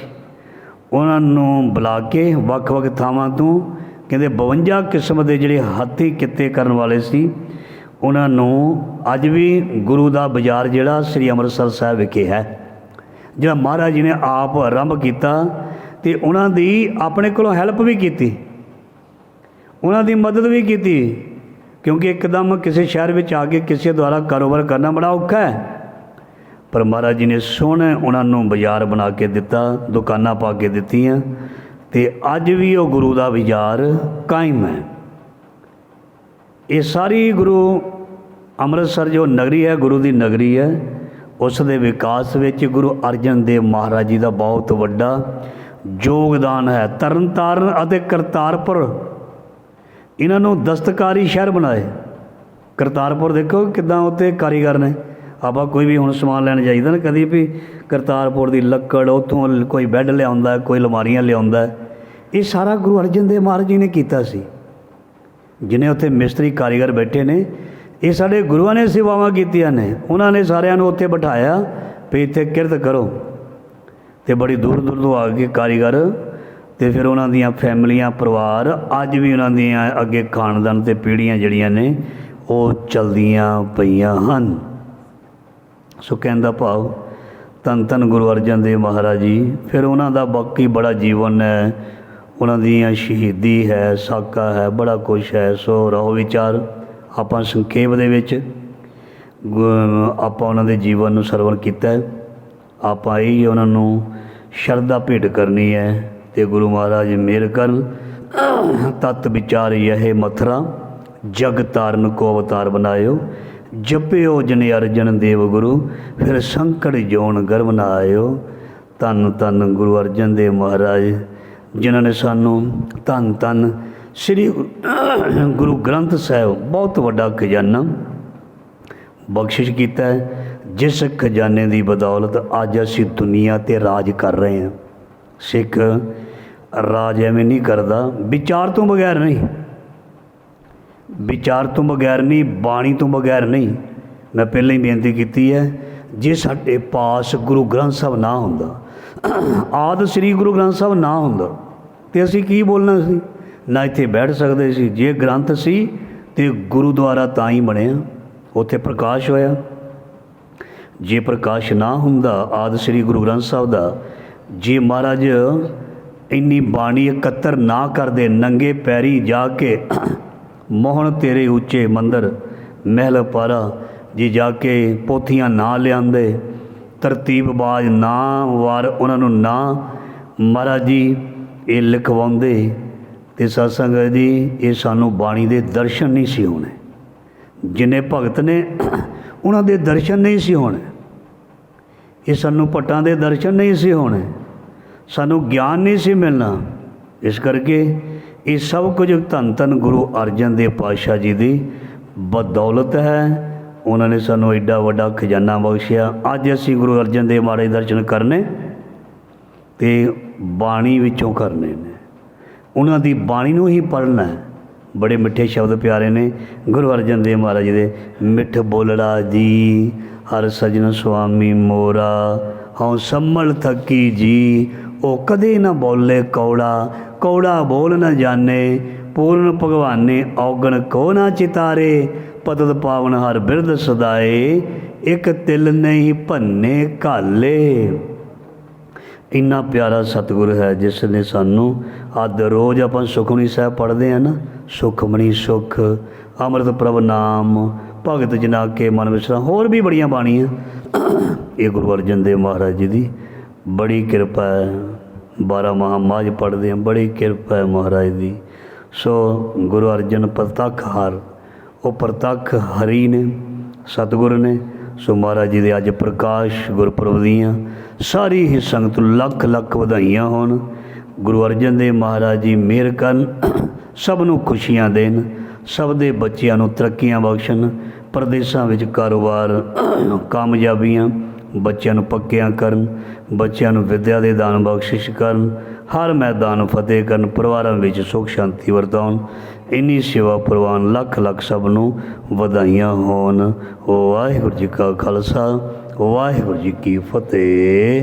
ਉਹਨਾਂ ਨੂੰ ਬੁਲਾ ਕੇ ਵੱਖ-ਵੱਖ ਥਾਵਾਂ ਤੋਂ ਕਹਿੰਦੇ 52 ਕਿਸਮ ਦੇ ਜਿਹੜੇ ਹੱਥੀ ਕਿੱਤੇ ਕਰਨ ਵਾਲੇ ਸੀ, ਉਹਨਾਂ ਨੂੰ ਅੱਜ ਵੀ ਗੁਰੂ ਦਾ ਬਾਜ਼ਾਰ ਜਿਹੜਾ ਸ੍ਰੀ ਅੰਮ੍ਰਿਤਸਰ ਸਾਹਿਬ ਵਿਖੇ ਹੈ, ਜਿਹੜਾ ਮਹਾਰਾਜ ਜੀ ਨੇ ਆਪ ਆਰੰਭ ਕੀਤਾ ਤੇ ਉਹਨਾਂ ਦੀ ਆਪਣੇ ਕੋਲੋਂ ਹੈਲਪ ਵੀ ਕੀਤੀ। ਉਹਨਾਂ ਦੀ ਮਦਦ ਵੀ ਕੀਤੀ। ਕਿਉਂਕਿ ਇੱਕਦਮ ਕਿਸੇ ਸ਼ਹਿਰ ਵਿੱਚ ਆ ਕੇ ਕਿਸੇ ਦੁਆਰਾ ਕਾਰੋਬਾਰ ਕਰਨਾ ਬੜਾ ਔਖਾ ਹੈ। ਪਰ ਮਹਾਰਾਜ ਜੀ ਨੇ ਸੋਹਣੇ ਉਹਨਾਂ ਨੂੰ ਬਾਜ਼ਾਰ ਬਣਾ ਕੇ ਦਿੱਤਾ, ਦੁਕਾਨਾਂ ਪਾ ਕੇ ਦਿੱਤੀਆਂ ਤੇ ਅੱਜ ਵੀ ਉਹ ਗੁਰੂ ਦਾ ਬਾਜ਼ਾਰ ਕਾਇਮ ਹੈ। ਇਹ ਸਾਰੀ ਗੁਰੂ ਅੰਮ੍ਰਿਤਸਰ ਜੋ ਨਗਰੀ ਹੈ, ਗੁਰੂ ਦੀ ਨਗਰੀ ਹੈ, ਉਸ ਦੇ ਵਿਕਾਸ ਵਿੱਚ ਗੁਰੂ ਅਰਜਨ ਦੇਵ ਮਹਾਰਾਜ ਜੀ ਦਾ ਬਹੁਤ ਵੱਡਾ ਯੋਗਦਾਨ ਹੈ। ਤਰਨਤਾਰਨ ਅਤੇ ਕਰਤਾਰਪੁਰ ਇਹਨਾਂ ਨੂੰ ਦਸਤਕਾਰੀ ਸ਼ਹਿਰ ਬਣਾਏ। ਕਰਤਾਰਪੁਰ ਦੇਖੋ ਕਿਦਾਂ ਉੱਤੇ ਕਾਰੀਗਰ ਨੇ। ਆਪਾਂ ਕੋਈ ਵੀ ਹੁਣ ਸਮਾਨ ਲੈਣ ਜਾਈਦਾ ਨਾ, ਕਦੀ ਵੀ ਕਰਤਾਰਪੁਰ ਦੀ ਲੱਕੜ, ਉੱਥੋਂ ਕੋਈ ਬੈੱਡ ਲਿਆਉਂਦਾ, ਕੋਈ ਅਲਮਾਰੀਆਂ ਲਿਆਉਂਦਾ। ਇਹ ਸਾਰਾ ਗੁਰੂ ਅਰਜਨ ਦੇਵ ਮਹਾਰਾਜ ਜੀ ਨੇ ਕੀਤਾ ਸੀ। ਜਿਨੇ ਉੱਥੇ ਮਿਸਤਰੀ ਕਾਰੀਗਰ ਬੈਠੇ ਨੇ, ਇਹ ਸਾਡੇ ਗੁਰੂਆਂ ਨੇ ਸੇਵਾਵਾਂ ਕੀਤੀਆਂ ਨੇ। ਉਹਨਾਂ ਨੇ ਸਾਰਿਆਂ ਨੂੰ ਉੱਥੇ ਬਿਠਾਇਆ, ਵੀ ਇੱਥੇ ਕਿਰਤ ਕਰੋ। ਤੇ ਬੜੀ ਦੂਰ ਦੂਰ ਤੋਂ ਆ ਕੇ ਕਾਰੀਗਰ ਤੇ ਫਿਰ ਉਹਨਾਂ ਦੀਆਂ ਫੈਮਲੀਆਂ, ਪਰਿਵਾਰ ਅੱਜ ਵੀ ਉਹਨਾਂ ਦੀਆਂ ਅੱਗੇ ਖਾਨਦਾਨ ਤੇ ਪੀੜ੍ਹੀਆਂ ਜਿਹੜੀਆਂ ਨੇ, ਉਹ ਚਲਦੀਆਂ ਪਈਆਂ ਹਨ। ਸੋ ਕਹਿੰਦਾ ਭਾਵ, ਧੰਨ ਧੰਨ ਗੁਰੂ ਅਰਜਨ ਦੇਵ ਮਹਾਰਾਜ ਜੀ, ਫਿਰ ਉਹਨਾਂ ਦਾ ਬਾਕੀ ਬੜਾ ਜੀਵਨ ਹੈ, ਉਹਨਾਂ ਦੀਆਂ ਸ਼ਹੀਦੀ ਹੈ, ਸਾਕਾ ਹੈ, ਬੜਾ ਕੁਛ ਹੈ। ਸੋ ਰਹੋ ਵਿਚਾਰ ਆਪਾਂ ਸੰਖੇਪ ਦੇ ਵਿੱਚ, ਗੁ- ਆਪਾਂ ਉਹਨਾਂ ਦੇ ਜੀਵਨ ਨੂੰ ਸਰਵਣ ਕੀਤਾ ਹੈ। ਆਪਾਂ ਹੀ ਉਹਨਾਂ ਨੂੰ ਸ਼ਰਧਾ ਭੇਟ ਕਰਨੀ ਹੈ। ਤੇ ਗੁਰੂ ਮਹਾਰਾਜ ਮਿਹਰ ਕਰਨ ਤਤ ਵਿਚਾਰ ਇਹ ਮਥਰਾ, ਜਗ ਤਾਰਨ ਕੋ ਅਵਤਾਰ ਬਣਾਇਓ। ਜਪਿਓ ਜਨ ਅਰਜਨ ਦੇਵ ਗੁਰੂ, ਫਿਰ ਸੰਕਟ ਜੋਨ ਗਰਭ ਨਾ ਆਇਓ। ਧੰਨ ਧੰਨ ਗੁਰੂ ਅਰਜਨ ਦੇਵ ਮਹਾਰਾਜ, ਜਿਨ੍ਹਾਂ ਨੇ ਸਾਨੂੰ ਧੰਨ ਧੰਨ ਸ੍ਰੀ ਗੁਰੂ- ਗ੍ਰੰਥ ਸਾਹਿਬ, ਬਹੁਤ ਵੱਡਾ ਖਜ਼ਾਨਾ ਬਖਸ਼ਿਸ਼ ਕੀਤਾ ਜਿਸ ਖਜ਼ਾਨੇ ਦੀ ਬਦੌਲਤ ਅੱਜ ਅਸੀਂ ਦੁਨੀਆ ਤੇ ਰਾਜ ਕਰ ਰਹੇ ਹਾਂ। ਸਿੱਖ ਰਾਜ ਐਵੇਂ ਨਹੀਂ ਕਰਦਾ। ਵਿਚਾਰ ਤੋਂ ਬਗੈਰ ਨਹੀਂ। ਵਿਚਾਰ ਤੋਂ ਬਗੈਰ ਨਹੀਂ, ਬਾਣੀ ਤੋਂ ਬਗੈਰ ਨਹੀਂ। ਮੈਂ ਪਹਿਲਾਂ ਹੀ ਬੇਨਤੀ ਕੀਤੀ ਹੈ, ਜੇ ਸਾਡੇ ਪਾਸ ਗੁਰੂ ਗ੍ਰੰਥ ਸਾਹਿਬ ਨਾ ਹੁੰਦਾ, ਆਦ ਸ੍ਰੀ ਗੁਰੂ ਗ੍ਰੰਥ ਸਾਹਿਬ ਨਾ ਹੁੰਦਾ, ਤੇ ਅਸੀਂ ਕੀ ਬੋਲਣਾ ਸੀ? ਨਾ ਇੱਥੇ ਬੈਠ ਸਕਦੇ ਸੀ। ਜੇ ਗ੍ਰੰਥ ਸੀ, ਤੇ ਗੁਰੂਦੁਆਰਾ ਤਾਂ ਹੀ ਬਣਿਆ। ਉੱਥੇ ਪ੍ਰਕਾਸ਼ ਹੋਇਆ। ਜੇ ਪ੍ਰਕਾਸ਼ ਨਾ ਹੁੰਦਾ, ਆਦ ਸ੍ਰੀ ਗੁਰੂ ਗ੍ਰੰਥ ਸਾਹਿਬ ਦਾ ਜੇ ਮਹਾਰਾਜ, ਇੰਨੀ ਬਾਣੀ ਇਕੱਤਰ ਨਾ ਕਰਦੇ, ਨੰਗੇ ਪੈਰੀ ਜਾ ਕੇ ਮੋਹਣ ਤੇਰੇ ਉੱਚੇ ਮੰਦਰ ਮਹਿਲ ਪਾਰਾ, ਜੇ ਜਾ ਕੇ ਪੋਥੀਆਂ ਨਾ ਲਿਆਂਦੇ, ਤਰਤੀਬ ਬਾਜ ਨਾ ਵਾਰ ਉਹਨਾਂ ਨੂੰ ਨਾ। ਮਹਾਰਾਜ ਜੀ, ਇਹ ਲਿਖਵਾਉਂਦੇ ਤੇ ਸਤਸੰਗ ਜੀ, ਇਹ ਸਾਨੂੰ ਬਾਣੀ ਦੇ ਦਰਸ਼ਨ ਨਹੀਂ ਸੀ ਹੋਣੇ। ਜਿਨੇ ਭਗਤ ਨੇ, ਉਹਨਾਂ ਦੇ ਦਰਸ਼ਨ ਨਹੀਂ ਸੀ ਹੋਣੇ। ਇਹ ਸਾਨੂੰ ਪਟਾਂ ਦੇ ਦਰਸ਼ਨ ਨਹੀਂ ਸੀ ਹੋਣੇ। ਸਾਨੂੰ ਗਿਆਨ ਨਹੀਂ ਸੀ ਮਿਲਣਾ। ਇਸ ਕਰਕੇ ਇਹ ਸਭ ਕੁਝ ਧੰਨ ਧੰਨ ਗੁਰੂ ਅਰਜਨ ਦੇਵ ਪਾਤਸ਼ਾਹ ਜੀ ਦੀ ਬਦੌਲਤ ਹੈ। ਉਹਨਾਂ ਨੇ ਸਾਨੂੰ ਐਡਾ ਵੱਡਾ ਖਜ਼ਾਨਾ ਬਖਸ਼ਿਆ। ਅੱਜ ਅਸੀਂ ਗੁਰੂ ਅਰਜਨ ਦੇਵ ਮਹਾਰਾਜ ਦੇ ਦਰਸ਼ਨ ਕਰਨੇ ਤੇ ਬਾਣੀ ਵਿੱਚੋਂ ਕਰਨੇ ਨੇ। ਉਹਨਾਂ ਦੀ ਬਾਣੀ ਨੂੰ ਹੀ ਪੜ੍ਹਨਾ ਹੈ। ਬੜੇ ਮਿੱਠੇ ਸ਼ਬਦ ਪਿਆਰੇ ਨੇ। ਗੁਰੂ ਅਰਜਨ ਦੇਵ ਮਹਾਰਾਜ ਜੀ ਦੇ ਮਿੱਠ ਬੋਲੜਾ ਜੀ, ਹਰ ਸਜਣ ਸੁਆਮੀ ਮੋਰਾ, ਹਉ ਸੰਮਲ ਥਕੀ ਜੀ। ਉਹ ਕਦੇ ਨਾ ਬੋਲੇ ਕੌੜਾ ਕੌੜਾ ਬੋਲ ਨਾ ਜਾਣੇ। ਪੂਰਨ ਭਗਵਾਨੇ ਔਗਣ ਕੋ ਨਾ ਚਿਤਾਰੇ। ਪਤਤ ਪਾਵਨ ਹਰ ਬਿਰਧ ਸਦਾਏ, ਇੱਕ ਤਿਲ ਨਹੀਂ ਭੰਨੇ ਘਾਲੇ। ਇੰਨਾ ਪਿਆਰਾ ਸਤਿਗੁਰ ਹੈ ਜਿਸ ਨੇ ਸਾਨੂੰ ਅੱਜ ਰੋਜ਼ ਆਪਾਂ ਸੁਖਮਨੀ ਸਾਹਿਬ ਪੜ੍ਹਦੇ ਆ ਨਾ ਸੁਖਮਨੀ ਸੁਖ, ਅੰਮ੍ਰਿਤ ਪ੍ਰਭ ਨਾਮ, ਭਗਤ ਜਨਾ ਕੇ ਮਨ ਵਿਸਰਾ, ਹੋਰ ਵੀ ਬੜੀਆਂ ਬਾਣੀਆਂ। ਇਹ ਗੁਰੂ ਅਰਜਨ ਦੇਵ ਮਹਾਰਾਜ ਜੀ ਦੀ ਬੜੀ ਕਿਰਪਾ ਹੈ। 12 ਮਹਾ ਮਾਝ ਪੜ੍ਹਦੇ ਆ ਬੜੀ ਕਿਰਪਾ ਹੈ ਮਹਾਰਾਜ ਦੀ। ਸੋ ਗੁਰੂ ਅਰਜਨ ਪ੍ਰਤੱਖ ਹਰ, ਉਹ ਪ੍ਰਤੱਖ ਹਰੀ ਨੇ, ਸਤਿਗੁਰ ਨੇ। ਸੋ ਮਹਾਰਾਜ ਜੀ ਦੇ ਅੱਜ ਪ੍ਰਕਾਸ਼ ਗੁਰਪੁਰਬ ਦੀਆਂ ਸਾਰੀ ਹੀ ਸੰਗਤ ਲੱਖ ਲੱਖ ਵਧਾਈਆਂ ਹੋਣ। ਗੁਰੂ ਅਰਜਨ ਦੇਵ ਮਹਾਰਾਜ ਜੀ ਮਿਹਰ ਕਰਨ। ਸਭ ਨੂੰ ਖੁਸ਼ੀਆਂ ਦੇਣ, ਸਭ ਦੇ ਬੱਚਿਆਂ ਨੂੰ ਤਰੱਕੀਆਂ ਬਖਸ਼ਣ, ਪ੍ਰਦੇਸ਼ਾਂ ਵਿੱਚ ਕਾਰੋਬਾਰ ਕਾਮਯਾਬੀਆਂ, ਬੱਚਿਆਂ ਨੂੰ ਪੱਕਿਆਂ ਕਰਨ, ਬੱਚਿਆਂ ਨੂੰ ਵਿਦਿਆ ਦੇ ਦਾਨ ਬਖਸ਼ਿਸ਼ ਕਰਨ, ਹਰ ਮੈਦਾਨ ਫਤਿਹ ਕਰਨ, ਪਰਿਵਾਰਾਂ ਵਿੱਚ ਸੁਖ ਸ਼ਾਂਤੀ ਵਰਤਾਉਣ, ਇੰਨੀ ਸੇਵਾ ਪ੍ਰਵਾਨ ਲੱਖ ਲੱਖ ਸਭ ਨੂੰ ਵਧਾਈਆਂ ਹੋਣ। ਵਾਹਿਗੁਰੂ ਜੀ ਕਾ ਖਾਲਸਾ, ਵਾਹਿਗੁਰੂ ਜੀ ਕੀ ਫਤਿਹ।